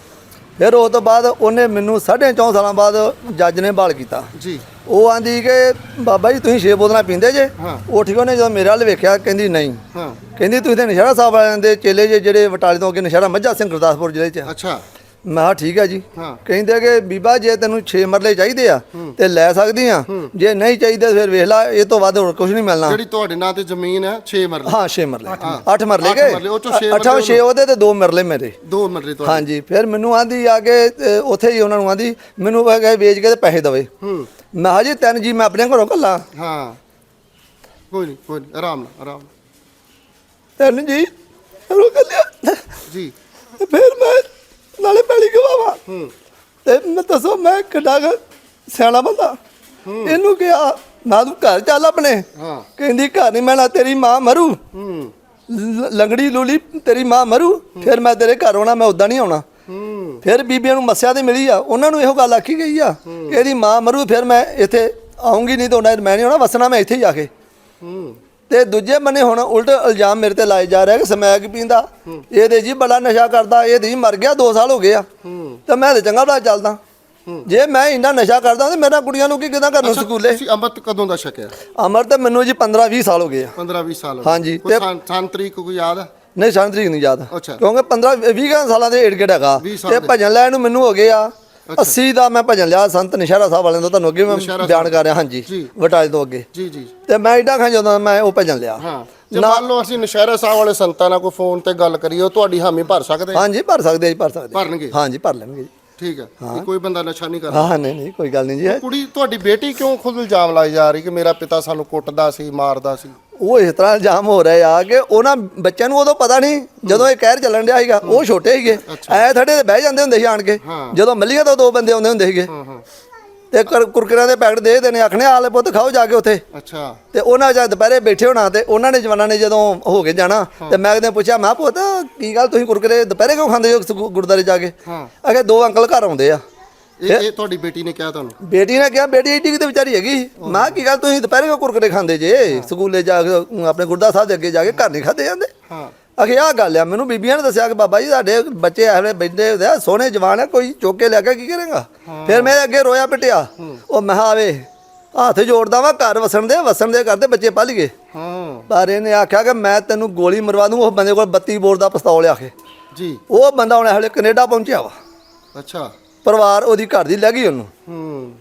ਫਿਰ ਉਸ ਤੋਂ ਬਾਅਦ ਉਹਨੇ ਮੈਨੂੰ 4.5 ਸਾਲਾਂ ਬਾਅਦ ਜੱਜ ਨੇ ਬਹਾਲ ਕੀਤਾ। ਜੀ। ਉਹ ਆਂਦੀ ਕਿ ਬਾਬਾ ਜੀ ਤੁਸੀਂ 6 ਬੋਤਲਾਂ ਪੀਂਦੇ ਜੇ? ਹਾਂ। ਉਹ ਠੀਕ ਉਹਨੇ ਜਦੋਂ ਮੇਰੇ ਵੱਲ ਵੇਖਿਆ ਕਹਿੰਦੀ ਨਹੀਂ। ਹਾਂ। ਕਹਿੰਦੀ ਤੁਸੀਂ ਤੇ ਨਸ਼ਹਿਰਾ ਸਾਹਿਬ ਵਾਲਿਆਂ ਦੇ ਚੇਲੇ ਜੇ ਜਿਹੜੇ ਬਟਾਲੇ ਤੋਂ ਅੱਗੇ ਨਸ਼ਹਿਰਾ ਮੱਝਾ ਸਿੰਘ ਗੁਰਦਾਸਪੁਰ ਜ਼ਿਲ੍ਹੇ 'ਚ। ਅੱਛਾ। ਮੈਂ ਕਿਹਾ ਠੀਕ ਹੈ ਜੀ। ਹਾਂ। ਕਹਿੰਦੇ ਕਿ ਬੀਬਾ ਜੇ ਤੈਨੂੰ 6 ਮਰਲੇ ਚਾਹੀਦੇ ਆ ਤੇ ਲੈ ਸਕਦੀ ਆ। ਜੇ ਨਹੀਂ ਚਾਹੀਦੇ ਫਿਰ ਵੇਖ ਲੈ ਇਹ ਤੋਂ ਵੱਧ ਹੋਰ ਕੁਝ ਨਹੀਂ ਮਿਲਣਾ। ਜਿਹੜੀ ਤੁਹਾਡੇ ਨਾਂ ਤੇ ਜ਼ਮੀਨ ਹੈ 6 ਮਰਲੇ। ਹਾਂ 6 ਮਰਲੇ। 8 ਮਰਲੇ ਅੱਠ ਕੇ ਮਰਲੇ, ਉਹ ਚੋਂ ਛੇ 8 ਮਰਲੇ 6 ਉਹਦੇ ਤੇ 2 ਮਰਲੇ ਮੇਰੇ। ਦੋ ਮਰਲੇ ਤੁਹਾਡੇ। ਹਾਂਜੀ ਫਿਰ ਮੈਨੂੰ ਆਂਦੀ ਆ ਕੇ ਉੱਥੇ ਹੀ ਉਹਨਾਂ ਨੂੰ ਆਂਦੀ ਮੈਨੂੰ ਉਹ ਕਹੇ ਵੇਚ ਕੇ ਤੇ ਪੈਸੇ ਦਵੇ। ਹੂੰ। ਮੈਂ ਕਿਹਾ ਜੀ ਤਿੰਨ ਜੀ ਮੈਂ ਆਪਣੇ ਘਰੋਂ ਕੱਲਾ। ਹਾਂ। ਕੋਈ ਨਹੀਂ ਕੋਈ ਨਹੀਂ ਆਰਾਮ ਨਾਲ ਆਰਾਮ ਨਾਲ। ਤਿੰਨ ਜੀ ਘਰੋਂ ਕੱਲਿਆ। ਜੀ। ਫਿਰ ਮੈਂ ਨਾਲੇ ਪੈਲੀ ਗਵਾਵਾ। ਹੂੰ। ਤੇ ਮੈਂ ਦੱਸੋ ਮੈਂ ਕਿੱਡਾ ਕੁ ਸਿਆਣਾ ਬੰਦਾ। ਇਹਨੂੰ ਕਿਹਾ ਨਾ ਤੂੰ ਘਰ ਚੱਲ ਆਪਣੇ। ਹਾਂ। ਕਹਿੰਦੀ ਘਰ ਨਹੀਂ ਮੈਂ ਨਾ ਤੇਰੀ ਮਾਂ ਮਰੂ। ਹੂੰ। ਲ- ਲੰਗੜੀ ਲੂਲੀ ਤੇਰੀ ਮਾਂ ਮਰੂ। ਫਿਰ ਮੈਂ ਤੇਰੇ ਘਰ ਆਉਣਾ ਮੈਂ ਉਦਾਂ ਨਹੀਂ ਆਉਣਾ। ਹੂੰ। ਫਿਰ ਬੀਬੀਆਂ ਨੂੰ ਮੱਸਿਆ ਤੇ ਮਿਲੀ ਆ। ਉਹਨਾਂ ਨੂੰ ਇਹੋ ਗੱਲ ਆਖੀ ਗਈ ਆ ਕਿ ਇਹਦੀ ਮਾਂ ਮਰੂ ਫਿਰ ਮੈਂ ਇੱਥੇ ਆਉਂਗੀ ਨਹੀਂ ਤਾਂ ਉਹਨਾਂ ਮੈਂ ਨਹੀਂ ਆਉਣਾ ਵਸਣਾ ਮੈਂ ਇੱਥੇ ਹੀ ਆ ਕੇ। ਹੂੰ। ਤੇ ਦੂਜੇ ਬੰਨੇ ਹੁਣ ਉਲਟ ਇਲਜ਼ਾਮ ਮੇਰੇ ਤੇ ਲਾਏ ਜਾ ਰਿਹਾ ਕਿ ਸਮੈਕ ਪੀਂਦਾ। ਇਹਦੇ ਜੀ ਬੜਾ ਨਸ਼ਾ ਕਰਦਾ ਇਹ ਦੀ ਮਰ ਗਿਆ 2 ਸਾਲ ਹੋ ਗਏ ਆ। ਤਾਂ ਮੈਂ ਤੇ ਚੰਗਾ ਭਲਾ ਚੱਲਦਾ। ਜੇ ਮੈਂ ਇੰਨਾ ਨਸ਼ਾ ਕਰਦਾ ਤੇ ਮੇਰਾ ਕੁੜੀਆਂ ਨੂੰ ਕੀ ਕਿਦਾਂ ਕਰਨ ਸਕੂਲੇ? ਤੁਸੀਂ ਅੰਮ੍ਰਿਤ ਕਦੋਂ ਦਾ ਛਕਿਆ? ਅਮਰ ਤੇ ਮੈਨੂੰ ਜੀ 15 20 ਸਾਲ ਹੋ ਗਏ ਆ। 15 20 ਸਾਲ ਹੋ ਹਾਂਜੀ, ਤੇ- ਸਾਨ- ਤਰੀਕ ਕੋਈ ਯਾਦ ਹੈ ਨਹੀਂ ਸਾਨੂੰ ਤਰੀਕ ਨਹੀਂ ਯਾਦ। ਕਿਉਂਕਿ 15 20 ਸਾਲਾਂ ਦੇ ਏਡ ਗੇੜ ਹੈਗਾ ਤੇ। ਭਜਨ ਲੈਣ ਨੂੰ ਮੈਨੂੰ ਹੋ ਗਏ ਆ। 80 ਦਾ ਮੈਂ ਭਜਨ ਲਿਆ ਸੰਤ ਨਿਸ਼ਾਰਾ ਸਾਹਿਬ ਵਾਲਿਆਂ ਤੋਂ ਤੁਹਾਨੂੰ ਅੱਗੇ ਮੈਂ ਬਿਆਨ। ਕਰ ਰਿਹਾ ਹਾਂਜੀ। ਵਟਾਜ ਤੋਂ ਅੱਗੇ। ਜੀ ਜੀ। ਤੇ ਮੈਂ ਏਡਾ ਖਾਂ ਜਦੋਂ ਮੈਂ ਉਹ ਭਜਨ ਲਿਆ। ਹਾਂ। ਜੇ ਮੰਨ ਲਓ ਅਸੀਂ ਨਸ਼ਹਿਰਾ ਸਾਹਿਬ ਵਾਲੇ ਸੰਤਾਂ ਨਾਲ ਕੋਈ ਫੋਨ ਤੇ ਗੱਲ ਕਰੀਏ ਉਹ ਤੁਹਾਡੀ ਹਾਮੀ ਭਰ ਸਕਦੇ ਹਾਂਜੀ ਭਰ ਸਕਦੇ ਆ ਜੀ ਭਰ ਸਕਦੇ। ਭਰਨਗੇ? ਹਾਂਜੀ ਭਰ ਲੈਣਗੇ ਜੀ। ਠੀਕ ਹੈ। ਕੋਈ ਬੰਦਾ ਨਸ਼ਾ ਨਹੀਂ ਕਰਦਾ। ਹਾਂ ਨਹੀਂ ਨਹੀਂ ਕੋਈ ਗੱਲ ਨਹੀਂ ਜੀ। ਕੁੜੀ ਤੁਹਾਡੀ ਬੇਟੀ ਕਿਉਂ ਖੁਦ ਇਲਜ਼ਾਮ ਲਾਈ ਜਾ ਰਹੀ ਕਿ ਮੇਰਾ ਪਿਤਾ ਸਾਨੂੰ ਕੁੱਟਦਾ ਸੀ ਮਾਰਦਾ ਸੀ? ਉਹ ਇਸ ਤਰ੍ਹਾਂ ਇਲਜ਼ਾਮ ਹੋ ਰਿਹਾ ਆ ਕਿ ਉਹਨਾਂ ਬੱਚਿਆਂ ਨੂੰ ਉਦੋਂ ਪਤਾ ਨਹੀਂ ਜਦੋਂ ਇਹ ਕਹਿਰ ਚੱਲਣ ਡਿਆ ਸੀਗਾ ਉਹ ਛੋਟੇ ਸੀਗੇ। ਐ ਥੜੇ ਤੇ ਬਹਿ ਜਾਂਦੇ ਹੁੰਦੇ ਸੀ ਆਣ ਕੇ। ਜਦੋਂ ਮੱਲੀਆਂ ਤੋਂ ਦੋ ਬੰਦੇ ਆਉਂਦੇ ਹੁੰਦੇ ਸੀਗੇ। ਤੇ ਕੁਰ- ਕੁਰਕਰਿਆਂ ਦੇ ਪੈਕਟ ਦੇ ਦੇਣੇ ਆਖਣੇ ਆਲੇ ਪੁੱਤ ਖਾਓ ਜਾ ਕੇ ਉੱਥੇ। ਅੱਛਾ। ਤੇ ਉਹਨਾਂ ਜਦ ਦੁਪਹਿਰੇ ਬੈਠੇ ਹੋਣਾ ਤੇ ਉਹਨਾਂ ਨੇ ਜਵਾਨਾਂ ਨੇ ਜਦੋਂ ਹੋ ਕੇ ਜਾਣਾ ਤੇ ਮੈਂ ਕਦੇ ਪੁੱਛਿਆ ਮੈਂ ਪੁੱਤ ਕੀ ਗੱਲ? ਤੁਸੀਂ ਕੁਰਕਰੇ ਦੁਪਹਿਰੇ ਕਿਉਂ ਖਾਂਦੇ ਹੋ ਗੁਰਦੁਆਰੇ ਜਾ ਕੇ? ਹਾਂ। ਅਗੇ ਦੋ ਅੰਕਲ ਘਰ ਆਉਂਦੇ ਆ। ਇਹ ਇਹ ਤੁਹਾਡੀ ਬੇਟੀ ਨੇ ਕਿਹਾ ਤੁਹਾਨੂੰ? ਬੇਟੀ ਨੇ ਕਿਹਾ ਬੇਟੀ ਏਡੀ ਕਿਤੇ ਵਿਚਾਰੀ ਹੈਗੀ। ਮੈਂ ਕੀ ਗੱਲ ਤੁਸੀਂ ਦੁਪਹਿਰੇ ਕਿਉਂ ਕੁਰਕਰੇ ਖਾਂਦੇ ਜੇ? ਸਕੂਲੇ ਜਾ ਕੇ ਆਪਣੇ ਗੁਰਦਾ ਸਾਹਿਬ ਦੇ ਅੱਗੇ ਜਾ ਕੇ ਘਰ ਨਹੀਂ ਖਾਦੇ ਜਾਂਦੇ। ਹਾਂ। ਅਖੇ ਆਹ ਗੱਲ ਆ ਮੈਨੂੰ ਬੀਬੀਆਂ ਨੇ ਦੱਸਿਆ ਕਿ ਬਾਬਾ ਜੀ ਸਾਡੇ ਬੱਚੇ ਐਵੇਂ ਬੈਠੇ ਹੁੰਦੇ ਆ ਸੋਹਣੇ ਜਵਾਨ ਆ ਕੋਈ ਚੁੱਕ ਕੇ ਲੈ ਕੇ ਕੀ ਕਰੇਗਾ? ਫਿਰ ਮੈਂ ਅੱਗੇ ਰੋਇਆ ਪਿਟਿਆ। ਉਹ ਮੈਂ ਆਵੇ ਹੱਥ ਜੋੜਦਾ ਵਾ ਘਰ ਵਸਣ ਦੇ ਵਸਣ ਦੇ ਕਰਦੇ ਬੱਚੇ ਪਲ ਗਏ। ਹਾਂ। ਪਰ ਇਹਨੇ ਆਖਿਆ ਕਿ ਮੈਂ ਤੈਨੂੰ ਗੋਲੀ ਮਰਵਾ ਦੂੰ ਉਹ ਬੰਦੇ ਕੋਲ 32 ਬੋਰ ਦਾ ਪਿਸਤੌਲ ਆ ਕੇ ਜੀ। ਉਹ ਬੰਦਾ ਹੁਣ ਹਲੇ ਕੈਨੇਡਾ ਪਹੁੰਚਿਆ ਵਾ। ਅੱਛਾ। ਪਰਿਵਾਰ ਉਹਦੀ ਘਰ ਦੀ ਲੈ ਗਈ ਉਹਨੂੰ। ਹੂੰ।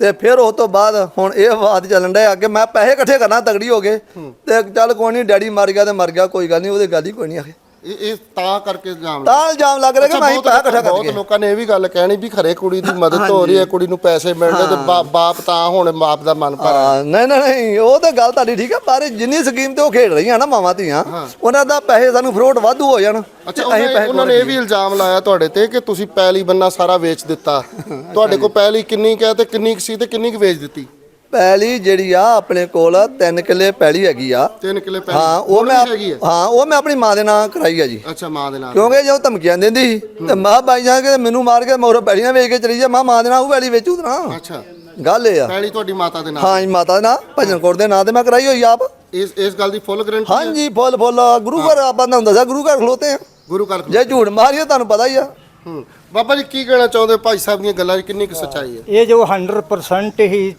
ਤੇ ਫਿਰ ਉਸ ਤੋਂ ਬਾਅਦ ਹੁਣ ਇਹ ਬਾਤ ਚੱਲਣ ਡਿਆ ਕਿ ਮੈਂ ਪੈਸੇ ਇਕੱਠੇ ਕਰਨਾ ਤਗੜੀ ਹੋ ਗਏ ਤੇ ਚੱਲ ਕੋਈ ਨਹੀਂ ਡੈਡੀ ਮਰ ਗਿਆ ਤੇ ਮਰ ਗਿਆ ਕੋਈ ਗੱਲ ਨਹੀਂ ਉਹਦੇ ਗੱਲ ਹੀ ਕੋਈ ਨਹੀਂ ਆਖੇ। ਇਹ ਇਹ ਤਾਂ ਕਰਕੇ ਇਲਜ਼ਾਮ ਤਾਂ ਇਲਜ਼ਾਮ ਲੱਗ ਰਿਹਾ ਕਿ ਮੈਂ ਹੀ ਪੈਸਾ ਇਕੱਠਾ ਕਰ ਬਹੁਤ ਲੋਕਾਂ ਨੇ ਇਹ ਵੀ ਗੱਲ ਕਹਿਣੀ ਵੀ ਖਰੇ ਕੁੜੀ ਦੀ ਮਦਦ ਹੋ ਰਹੀ ਹੈ ਕੁੜੀ ਨੂੰ ਪੈਸੇ ਮਿਲਦੇ ਤੇ ਬਾ- ਬਾਪ ਤਾਂ ਹੁਣ ਬਾਪ ਦਾ ਮਨ ਭਰ ਹਾਂ ਨਹੀਂ ਨਹੀਂ ਨਹੀਂ ਉਹ ਤਾਂ ਗੱਲ ਤੁਹਾਡੀ ਠੀਕ ਹੈ ਪਰ ਜਿੰਨੀ ਸਕੀਮ ਤੇ ਉਹ ਖੇਡ ਰਹੀਆਂ ਨਾ ਮਾਵਾਂ ਧੀਆਂ ਉਹਨਾਂ ਦਾ ਪੈਸੇ ਸਾਨੂੰ ਫਰੋਟ ਵਾਧੂ ਹੋ ਜਾਣ। ਅੱਛਾ ਤੇ ਉਹਨਾਂ ਨੇ ਇਹ ਵੀ ਇਲਜ਼ਾਮ ਲਾਇਆ ਤੁਹਾਡੇ ਤੇ ਕਿ ਤੁਸੀਂ ਪੈਲੀ ਬੰਨਾ ਸਾਰਾ ਵੇਚ ਦਿੱਤਾ। [laughs] ਤੁਹਾਡੇ ਕੋਲ ਪੈਲੀ ਕਿੰਨੀ ਕੁ ਹੈ ਤੇ ਕਿੰਨੀ ਕੁ ਸੀ ਤੇ ਕਿੰਨੀ ਕੁ ਵੇਚ ਦਿੱਤੀ? ਪੈਲੀ ਜਿਹੜੀ ਆ ਆਪਣੇ ਕੋਲ 3 ਕਿੱਲੇ ਪੈਲੀ ਹੈਗੀ ਆ। 3 ਕਿੱਲੇ ਪੈਲੀ। ਹਾਂ ਉਹ ਮੈਂ ਹੈਗੀ ਹੈ ਹਾਂ ਉਹ ਮੈਂ ਆਪਣੀ ਮਾਂ ਦੇ ਨਾਂ ਕਰਾਈ ਆ ਜੀ। ਅੱਛਾ ਮਾਂ ਦੇ ਨਾਲ ਕਿਉਂਕਿ ਜਦੋਂ ਧਮਕੀਆਂ ਦਿੰਦੀ ਸੀ ਤੇ ਮਾਂ ਬਾਈ ਜਾ ਕੇ ਮੈਨੂੰ ਮਾਰ ਕੇ ਮੋਰੋ ਪੈਲੀਆਂ ਵੇਚ ਕੇ ਚਲੀ ਜਾ। ਮਾਂ ਮਾਂ ਦੇ ਨਾਂ ਉਹ ਪੈਲੀ ਵੇਚੂ ਤਾਂ ਨਾ। ਅੱਛਾ। ਗੱਲ ਇਹ ਆ। ਪੈਲੀ ਤੁਹਾਡੀ ਮਾਤਾ ਦੇ ਨਾਲ ਹਾਂ ਜੀ ਮਾਤਾ ਦੇ ਨਾਂ ਭਜਨ ਕੌਰ ਦੇ ਨਾਂ ਤੇ ਮੈਂ ਕਰਾਈ ਹੋਈ ਆਪ। ਇਸ ਇਸ ਗੱਲ ਦੀ ਫੁੱਲ ਗਰੰਟੀ ਹਾਂ ਜੀ ਫੁੱਲ ਫੁੱਲ ਗੁਰੂ ਘਰ ਆਪਾਂ ਨੂੰ ਦੱਸਿਆ ਗੁਰੂ ਘਰ ਖਲੋਤੇ ਆ। ਗੁਰੂ ਘਰ ਜੇ ਝੂਠ ਮਾਰੀਏ ਤੁਹਾਨੂੰ ਪਤਾ ਹੀ ਆ। ਹੂੰ। ਬਾਬਾ ਜੀ ਕੀ ਕਹਿਣਾ ਚਾਹੁੰਦੇ ਭਾਈ ਸਾਹਿਬ ਦੀਆਂ ਗੱਲਾਂ 'ਚ ਕਿੰਨੀ ਕੁ ਸੱਚਾਈ ਹੈ? ਇਹ ਜੋ 100% ਹੀ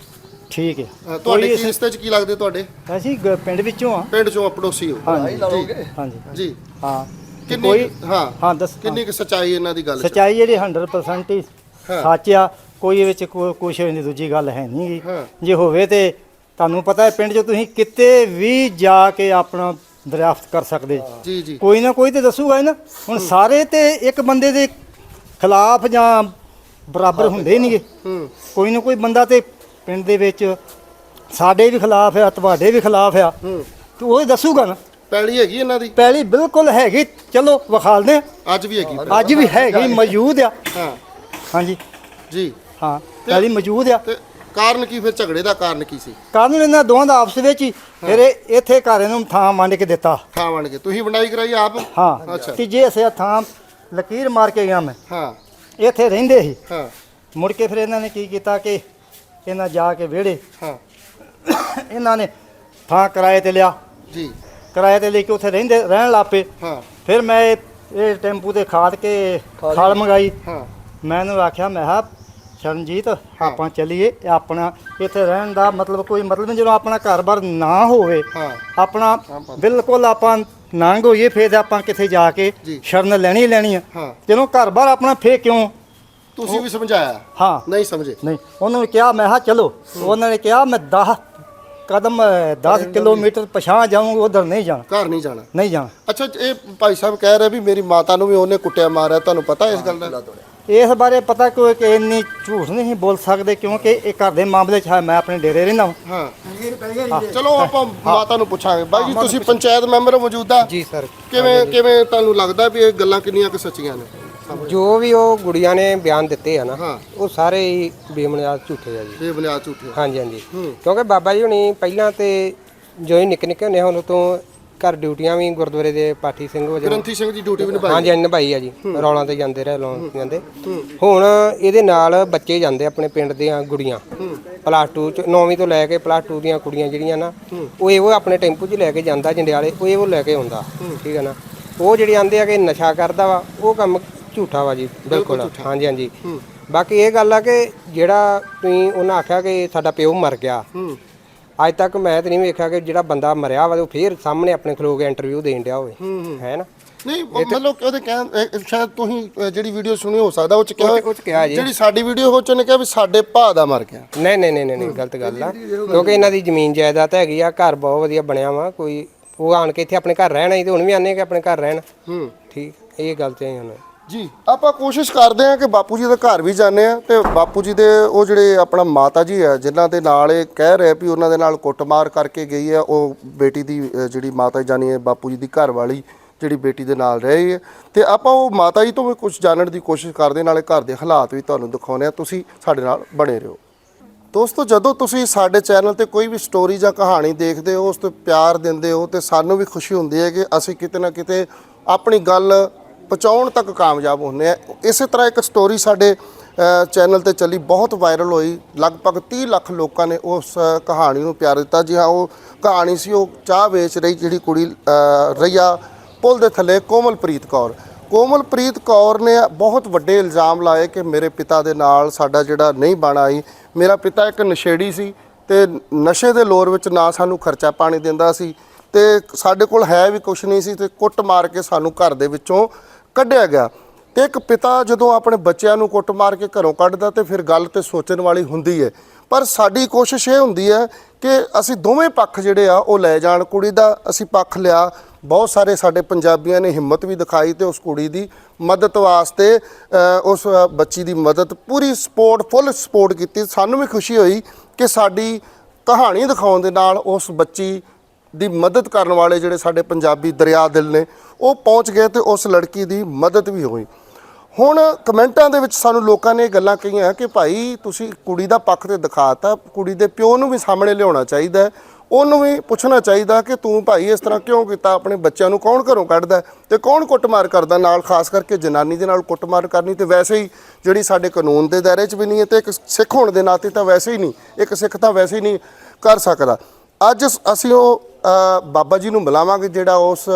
ਠੀਕ ਹੈ। ਅ, ਤੁਹਾਡੇ ਕੀ ਰਿਸ਼ਤੇ 'ਚ ਕੀ ਲੱਗਦੇ ਤੁਹਾਡੇ? ਅਸੀਂ ਗ- ਪਿੰਡ ਵਿੱਚੋਂ ਆ ਪਿੰਡ 'ਚੋਂ ਪੜੋਸੀ ਹੋ। ਹਾਂਜੀ। ਲਓਗੇ? ਹਾਂਜੀ। ਜੀ। ਹਾਂ। ਤੇ ਕਿੰਨੀ ਕੋਈ ਹਾਂ। ਹਾਂ ਦੱਸ ਕਿੰਨੀ ਕੁ ਸੱਚਾਈ ਇਹਨਾਂ ਦੀ ਗੱਲ 'ਚ? ਸਚਾਈ ਜਿਹੜੀ 100% ਹੀ ਹਾਂ। ਸੱਚ ਆ। ਕੋਈ ਇਹ ਵਿੱਚ ਕੋਈ ਕੁਛ ਨਹੀਂ ਦੂਜੀ ਗੱਲ ਹੈ ਨਹੀਂ ਹਾਂ। ਜੇ ਹੋਵੇ ਤੇ ਤੁਹਾਨੂੰ ਪਤਾ ਹੈ ਪਿੰਡ 'ਚ ਤੁਸੀਂ ਕਿਤੇ ਵੀ ਜਾ ਕੇ ਆਪਣਾ ਦਰਿਆਫਤ ਕਰ ਸਕਦੇ। ਜੀ ਜੀ। ਕੋਈ ਨਾ ਕੋਈ ਤੇ ਦੱਸੂਗਾ ਹੀ ਨਾ। ਹੁਣ ਸਾਰੇ ਤੇ ਇੱਕ ਬੰਦੇ ਦੇ ਖਿਲਾਫ ਜਾਂ ਬਰਾਬਰ ਹੁੰਦੇ ਨਹੀਂਗੇ ਹੂੰ। ਕੋਈ ਨਾ ਕੋਈ ਬੰਦਾ ਤੇ ਪਿੰਡ ਦੇ ਵਿੱਚ ਸਾਡੇ ਵੀ ਖਿਲਾਫ ਆ ਤੁਹਾਡੇ ਵੀ ਖਿਲਾਫ ਆ। ਹੂੰ। ਤੇ ਉਹ ਹੀ ਦੱਸੂਗਾ ਨਾ। ਪੈਲੀ ਹੈਗੀ ਇਹਨਾਂ ਦੀ? ਪਹਿਲੀ ਬਿਲਕੁਲ ਹੈਗੀ। ਚਲੋ ਵਿਖਾਲਦੇ ਆ ਅੱਜ ਵੀ ਹੈਗੀ ਅੱਜ ਵੀ ਹੈਗੀ ਮੌਜੂਦ ਆ। ਹਾਂ। ਹਾਂਜੀ। ਜੀ। ਹਾਂ ਪਹਿਲੀ ਮੌਜੂਦ ਆ। ਤੇ ਕਾਰਨ ਕੀ ਫਿਰ ਝਗੜੇ ਦਾ ਕਾਰਨ ਕੀ ਸੀ? ਕਾਰਨ ਇਹਨਾਂ ਦੋਵਾਂ ਦਾ ਆਪਸ ਵਿੱਚ ਹੀ। ਫਿਰ ਇਹ ਇੱਥੇ ਘਰ ਨੂੰ ਥਾਂ ਮੰਨ ਕੇ ਦਿੱਤਾ। ਥਾਂ ਬਣ ਕੇ। ਤੁਸੀਂ ਬਣਾਈ ਕਰਾਈ ਆਪ? ਹਾਂ। ਅੱਛਾ। ਤੀਜੇ ਹਿੱਸੇ ਥਾਂ ਲਕੀਰ ਮਾਰ ਕੇ ਗਿਆ ਮੈਂ ਹਾਂ। ਇੱਥੇ ਰਹਿੰਦੇ ਸੀ। ਹਾਂ। ਮੁੜ ਕੇ ਫਿਰ ਇਹਨਾਂ ਨੇ ਕੀ ਕੀਤਾ ਕਿ ਇਹਨਾਂ ਜਾ ਕੇ ਵਿਹੜੇ। ਹਾਂ। ਇਹਨਾਂ ਨੇ ਥਾਂ ਕਿਰਾਏ ਤੇ ਲਿਆ। ਜੀ। ਕਿਰਾਏ ਤੇ ਲੈ ਕੇ ਉੱਥੇ ਰਹਿੰਦੇ ਰਹਿਣ ਲੱਪੇ ਹਾਂ। ਫਿਰ ਮੈਂ ਇਹ- ਇਹ ਟੈਂਪੂ ਤੇ ਖਾਦ ਕੇ ਖਾਲ ਮੰਗਾਈ। ਹਾਂ। ਮੈਂ ਇਹਨੂੰ ਆਖਿਆ ਮੈਂ ਕਿਹਾ ਸ਼ਰਨਜੀਤ ਆਪਾਂ ਚੱਲੀਏ। ਇਹ ਆਪਣਾ ਇੱਥੇ ਰਹਿਣ ਦਾ ਮਤਲਬ ਕੋਈ ਮਤਲਬ ਨਹੀਂ ਜਦੋਂ ਆਪਣਾ ਘਰ-ਬਾਰ ਨਾ ਹੋਵੇ। ਹਾਂ। ਆਪਣਾ ਬਿਲਕੁਲ ਆਪਾਂ ਨੰਗ ਹੋਈਏ ਫੇਰ ਆਪਾਂ ਕਿੱਥੇ ਜਾ ਕੇ ਜੀ। ਸ਼ਰਨ ਲੈਣੀ ਹੀ ਲੈਣੀ ਆ। ਹਾਂ। ਚਲੋ ਘਰ-ਬਾਰ ਆਪਣਾ ਫੇਰ ਕਿਉਂ ਤੁਸੀਂ ਵੀ ਸਮਝਾਇਆ। ਹਾਂ। ਨਹੀਂ ਸਮਝੇ। ਨਹੀਂ ਉਹਨਾਂ ਨੇ ਕਿਹਾ ਮੈਂ ਹਾਂ ਚਲੋ। ਉਹਨਾਂ ਨੇ ਕਿਹਾ ਮੈਂ 10 ਕਦਮ 10 ਕਿਲੋਮੀਟਰ ਪਛਾਂ ਜਾਊਂਗਾ ਉਧਰ ਨਹੀਂ ਜਾਣਾ। ਘਰ ਨਹੀਂ ਜਾਣਾ। ਨਹੀਂ ਜਾਣਾ। ਅੱਛਾ ਇਹ ਭਾਈ ਸਾਹਿਬ ਕਹਿ ਰਹੇ ਵੀ ਮੇਰੀ ਮਾਤਾ ਨੂੰ ਵੀ ਉਹਨੇ ਕੁੱਟਿਆ ਮਾਰਿਆ। ਤੁਹਾਨੂੰ ਪਤਾ ਇਸ ਗੱਲ ਦਾ? ਇਸ ਬਾਰੇ ਪਤਾ ਕੋਈ ਕਿ ਇੰਨੀ ਝੂਠ ਨਹੀਂ ਬੋਲ ਸਕਦੇ ਕਿਉਂਕਿ ਇਹ ਘਰ ਦੇ ਮਾਮਲੇ 'ਚ ਹੈ ਮੈਂ ਆਪਣੇ ਡੇਰੇ ਰਹਿੰਦਾ ਹਾਂ। ਹਾਂ। ਚਲੋ ਆਪਾਂ ਮਾਤਾ ਨੂੰ ਪੁੱਛਾਂਗੇ। ਬਾਈ ਜੀ ਤੁਸੀਂ ਪੰਚਾਇਤ ਮੈਂਬਰ ਮੌਜੂਦਾ ਜੀ ਸਰ। ਕਿਵੇਂ ਕਿਵੇਂ ਤੁਹਾਨੂੰ ਲੱਗਦਾ ਵੀ ਇਹ ਗੱਲਾਂ ਕਿੰਨੀਆਂ ਕੁ ਸੱਚੀਆਂ ਨੇ? ਜੋ ਵੀ ਉਹ ਗੁੜੀਆਂ ਨੇ ਬਿਆਨ ਦਿੱਤੇ ਆ ਨਾ ਹਾਂ। ਉਹ ਸਾਰੇ ਹੀ ਬੇਬੁਨਿਆਦ ਝੂਠੇ ਆ ਜੀ। ਬੇਬੁਨਿਆਦ ਝੂਠੇ ਹਾਂਜੀ ਹਾਂਜੀ। ਕਿਉਂਕਿ ਬਾਬਾ ਜੀ ਹੁਣੀ ਪਹਿਲਾਂ ਤੇ ਜੋ ਹੀ ਨਿੱਕੇ ਨਿੱਕੇ ਹੁੰਦੇ ਹੁਣ ਤੋਂ ਘਰ ਡਿਊਟੀਆਂ ਵੀ ਗੁਰਦੁਆਰੇ ਦੇ ਪਾਠੀ ਸਿੰਘ ਵਜੋਂ ਗ੍ਰੰਥੀ ਸਿੰਘ ਜੀ ਡਿਊਟੀ ਵੀ ਨਿਭਾਈ। ਹਾਂਜੀ ਹਾਂਜੀ ਨਿਭਾਈ ਆ ਜੀ। ਰੌਲਾਂ ਤੇ ਜਾਂਦੇ ਰਹੇ ਲਾਉਣ ਜਾਂਦੇ। ਹੁਣ ਇਹਦੇ ਨਾਲ ਬੱਚੇ ਜਾਂਦੇ ਆਪਣੇ ਪਿੰਡ ਦੀਆਂ ਗੁੜੀਆਂ। ਪਲੱਸ 2 ਚ 9ਵੀਂ ਤੋਂ ਲੈ ਕੇ ਪਲੱਸ 2 ਦੀਆਂ ਕੁੜੀਆਂ ਜਿਹੜੀਆਂ ਨਾ ਉਹ ਇਹ ਆਪਣੇ ਟੈਂਪੂ 'ਚ ਲੈ ਕੇ ਜਾਂਦਾ ਜੰਡਿਆਲੇ ਉਹ ਇਹ ਲੈ ਕੇ ਆਉਂਦਾ। ਠੀਕ ਹੈ ਨਾ? ਉਹ ਜਿਹੜੇ ਆਂਦੇ ਆ ਕਿ ਨਸ਼ਾ ਕਰਦਾ ਵਾ ਉਹ ਕੰਮ ਝੂਠਾ ਵਾ ਜੀ ਬਿਲਕੁਲ ਹਾਂਜੀ ਹਾਂਜੀ। ਬਾਕੀ ਇਹ ਗੱਲ ਆ ਕਿ ਜਿਹੜਾ ਤੁਸੀਂ ਉਹਨਾਂ ਆਖਿਆ ਕਿ ਸਾਡਾ ਪਿਓ ਮਰ ਗਿਆ। ਅੱਜ ਤੱਕ ਮੈਂ ਤੇ ਨਹੀਂ ਵੇਖਿਆ ਕਿ ਜਿਹੜਾ ਬੰਦਾ ਮਰਿਆ ਵਾ ਉਹ ਫੇਰ ਸਾਹਮਣੇ ਆਪਣੇ ਖਲੋ ਕੇ ਇੰਟਰਵਿਊ ਦੇਣ ਡਿਆ ਹੋਵੇ। ਹੈ ਨਾ? ਨਹੀਂ ਮਤਲਬ ਉਹਦੇ ਕਹਿਣ ਸ਼ਾਇਦ ਤੁਸੀਂ ਜਿਹੜੀ ਵੀਡੀਓ ਸੁਣੀ ਹੋ ਸਕਦਾ ਉਹ ਚ ਕਿਹਾ। ਜਿਹੜੀ ਸਾਡੀ ਵੀਡੀਓ ਹੋ ਚ ਨੇ ਕਿਹਾ ਵੀ ਸਾਡੇ ਭਾ ਦਾ ਮਰ ਗਿਆ। ਨਹੀਂ ਨਹੀਂ ਨਹੀਂ ਨਹੀਂ ਗਲਤ ਗੱਲ ਆ। ਕਿਉਂਕਿ ਇਹਨਾਂ ਦੀ ਜ਼ਮੀਨ ਜਾਇਦਾਦ ਹੈਗੀ ਆ ਘਰ ਬਹੁਤ ਵਧੀਆ ਬਣਿਆ ਵਾ ਕੋਈ ਉਹ ਆਣ ਕੇ ਇੱਥੇ ਆਪਣੇ ਘਰ ਰਹਿਣਾ ਹੀ ਤੇ ਹੁਣ ਵੀ ਆਨੇ ਕਿ ਆਪਣੇ ਘਰ ਰਹਿਣ। ਹੂੰ। ਠੀਕ ਇਹ ਗੱਲ ਤੇ ਹੁਣ ਜੀ ਆਪਾਂ ਕੋਸ਼ਿਸ਼ ਕਰਦੇ ਹਾਂ ਕਿ ਬਾਪੂ ਜੀ ਦੇ ਘਰ ਵੀ ਜਾਂਦੇ ਆ ਤੇ ਬਾਪੂ ਜੀ ਦੇ ਉਹ ਜਿਹੜੇ ਆਪਣਾ ਮਾਤਾ ਜੀ ਆ ਜਿਨ੍ਹਾਂ ਦੇ ਨਾਲ ਇਹ ਕਹਿ ਰਹੇ ਵੀ ਉਹਨਾਂ ਦੇ ਨਾਲ ਕੁੱਟਮਾਰ ਕਰਕੇ ਗਈ ਹੈ ਉਹ ਬੇਟੀ ਦੀ ਅ, ਜਿਹੜੀ ਮਾਤਾ ਜਾਨੀ ਹੈ ਬਾਪੂ ਜੀ ਦੀ ਘਰ ਵਾਲੀ ਜਿਹੜੀ ਬੇਟੀ ਦੇ ਨਾਲ ਰਹੀ ਹੈ। ਤੇ ਆਪਾਂ ਉਹ ਮਾਤਾ ਜੀ ਤੋਂ ਵੀ ਕੁਝ ਜਾਣਨ ਦੀ ਕੋਸ਼ਿਸ਼ ਕਰਦੇ ਹਾਂ ਨਾਲੇ ਘਰ ਦੇ ਹਾਲਾਤ ਵੀ ਤੁਹਾਨੂੰ ਦਿਖਾਉਂਦੇ ਆ ਤੁਸੀਂ ਸਾਡੇ ਨਾਲ ਬਣੇ ਰਹੋ। ਦੋਸਤੋ ਜਦੋਂ ਤੁਸੀਂ ਸਾਡੇ ਚੈਨਲ ਤੇ ਕੋਈ ਵੀ ਸਟੋਰੀ ਜਾਂ ਕਹਾਣੀ ਦੇਖਦੇ ਹੋ ਉਸ ਤੇ ਪਿਆਰ ਦਿੰਦੇ ਹੋ ਤੇ ਸਾਨੂੰ ਵੀ ਖੁਸ਼ੀ ਹੁੰਦੀ ਹੈ ਕਿ ਅਸੀਂ ਕਿਤੇ ਨਾ ਕਿਤੇ ਆਪਣੀ ਗੱਲ ਪਹੁੰਚਾਉਣ ਤੱਕ ਕਾਮਯਾਬ ਹੁੰਦੇ ਆ। ਇਸੇ ਤਰ੍ਹਾਂ ਇੱਕ ਸਟੋਰੀ ਸਾਡੇ ਚੈਨਲ ਤੇ ਚੱਲੀ, ਬਹੁਤ ਵਾਇਰਲ ਹੋਈ। ਲਗਭਗ 30 ਲੱਖ ਲੋਕਾਂ ਨੇ ਉਸ ਕਹਾਣੀ ਨੂੰ ਪਿਆਰ ਦਿੱਤਾ। ਜੀ ਹਾਂ, ਉਹ ਕਹਾਣੀ ਸੀ, ਉਹ ਚਾਹ ਵੇਚ ਰਹੀ ਜਿਹੜੀ ਕੁੜੀ ਰਈਆ, ਪੁਲ ਦੇ ਥੱਲੇ ਕੋਮਲਪ੍ਰੀਤ ਕੌਰ। ਕੋਮਲਪ੍ਰੀਤ ਕੌਰ ਨੇ ਬਹੁਤ ਵੱਡੇ ਇਲਜ਼ਾਮ ਲਾਏ ਕਿ ਮੇਰੇ ਪਿਤਾ ਦੇ ਨਾਲ ਸਾਡਾ ਜਿਹੜਾ ਨਹੀਂ ਬਣ ਆਈ ਮੇਰਾ ਪਿਤਾ ਇੱਕ ਨਸ਼ੇੜੀ ਸੀ ਤੇ ਨਸ਼ੇ ਦੇ ਲੋਰ ਵਿੱਚ ਨਾ ਸਾਨੂੰ ਖਰਚਾ ਪਾਣੀ ਦਿੰਦਾ ਸੀ ਤੇ ਸਾਡੇ ਕੋਲ ਹੈ ਵੀ ਕੁਝ ਨਹੀਂ ਸੀ ਤੇ ਕੁੱਟ ਮਾਰ ਕੇ ਸਾਨੂੰ ਘਰ ਦੇ ਵਿੱਚੋਂ ਕੱਢਿਆ ਗਿਆ ਤੇ ਇੱਕ ਪਿਤਾ ਜਦੋਂ ਆਪਣੇ ਬੱਚਿਆਂ ਨੂੰ ਕੁੱਟ ਮਾਰ ਕੇ ਘਰੋਂ ਕੱਢਦਾ ਤੇ ਫਿਰ ਗੱਲ ਤੇ ਸੋਚਣ ਵਾਲੀ ਹੁੰਦੀ ਹੈ ਪਰ ਸਾਡੀ ਕੋਸ਼ਿਸ਼ ਇਹ ਹੁੰਦੀ ਹੈ ਕਿ ਅਸੀਂ ਦੋਵੇਂ ਪੱਖ ਜਿਹੜੇ ਆ, ਉਹ ਲੈ ਜਾਣ। ਕੁੜੀ ਦਾ ਅਸੀਂ ਪੱਖ ਲਿਆ। ਬਹੁਤ ਸਾਰੇ ਸਾਡੇ ਪੰਜਾਬੀਆਂ ਨੇ ਹਿੰਮਤ ਵੀ ਦਿਖਾਈ ਤੇ ਉਸ ਕੁੜੀ ਦੀ ਮਦਦ ਵਾਸਤੇ ਉਸ ਬੱਚੀ ਦੀ ਮਦਦ ਪੂਰੀ ਸਪੋਰਟ, ਫੁੱਲ ਸਪੋਰਟ ਕੀਤੀ। ਸਾਨੂੰ ਵੀ ਖੁਸ਼ੀ ਹੋਈ ਕਿ ਸਾਡੀ ਕਹਾਣੀ ਦਿਖਾਉਣ ਦੇ ਨਾਲ ਉਸ ਬੱਚੀ ਦੀ ਮਦਦ ਕਰਨ ਵਾਲੇ ਜਿਹੜੇ ਸਾਡੇ ਪੰਜਾਬੀ ਦਰਿਆ ਦਿਲ ਨੇ, ਉਹ ਪਹੁੰਚ ਗਏ ਤੇ ਉਸ ਲੜਕੀ ਦੀ ਮਦਦ ਵੀ ਹੋਈ। ਹੁਣ ਕਮੈਂਟਾਂ ਦੇ ਵਿੱਚ ਸਾਨੂੰ ਲੋਕਾਂ ਨੇ ਇਹ ਗੱਲਾਂ ਕਹੀਆਂ ਕਿ ਭਾਈ ਤੁਸੀਂ ਕੁੜੀ ਦਾ ਪੱਖ ਤੇ ਦਿਖਾਤਾ, ਕੁੜੀ ਦੇ ਪਿਓ ਨੂੰ ਵੀ ਸਾਹਮਣੇ ਲਿਆਉਣਾ ਚਾਹੀਦਾ ਉਹਨੂੰ ਵੀ ਪੁੱਛਣਾ ਚਾਹੀਦਾ ਕਿ ਤੂੰ ਭਾਈ ਇਸ ਤਰ੍ਹਾਂ ਕਿਉਂ ਕੀਤਾ, ਆਪਣੇ ਬੱਚਿਆਂ ਨੂੰ ਕੌਣ ਘਰੋਂ ਕੱਢਦਾ ਹੈ? ਤੇ ਕੌਣ ਕੁੱਟਮਾਰ ਕਰਦਾ ਨਾਲ, ਖਾਸ ਕਰਕੇ ਜਨਾਨੀ ਦੇ ਨਾਲ ਕੁੱਟਮਾਰ ਕਰਨੀ ਤੇ ਵੈਸੇ ਹੀ ਜਿਹੜੀ ਸਾਡੇ ਕਾਨੂੰਨ ਦੇ ਦਾਇਰੇ 'ਚ ਵੀ ਨਹੀਂ ਹੈ ਤੇ ਇੱਕ ਸਿੱਖ ਹੋਣ ਦੇ ਨਾਤੇ ਤਾਂ ਵੈਸੇ ਹੀ ਨਹੀਂ, ਇੱਕ ਸਿੱਖ ਤਾਂ ਵੈਸੇ ਹੀ ਨਹੀਂ ਕਰ ਸਕਦਾ। ਅੱਜ ਅਸੀਂ ਉਹ ਬਾਬਾ ਜੀ ਨੂੰ ਮਿਲਾਵਾਂਗੇ ਜਿਹੜਾ ਉਸ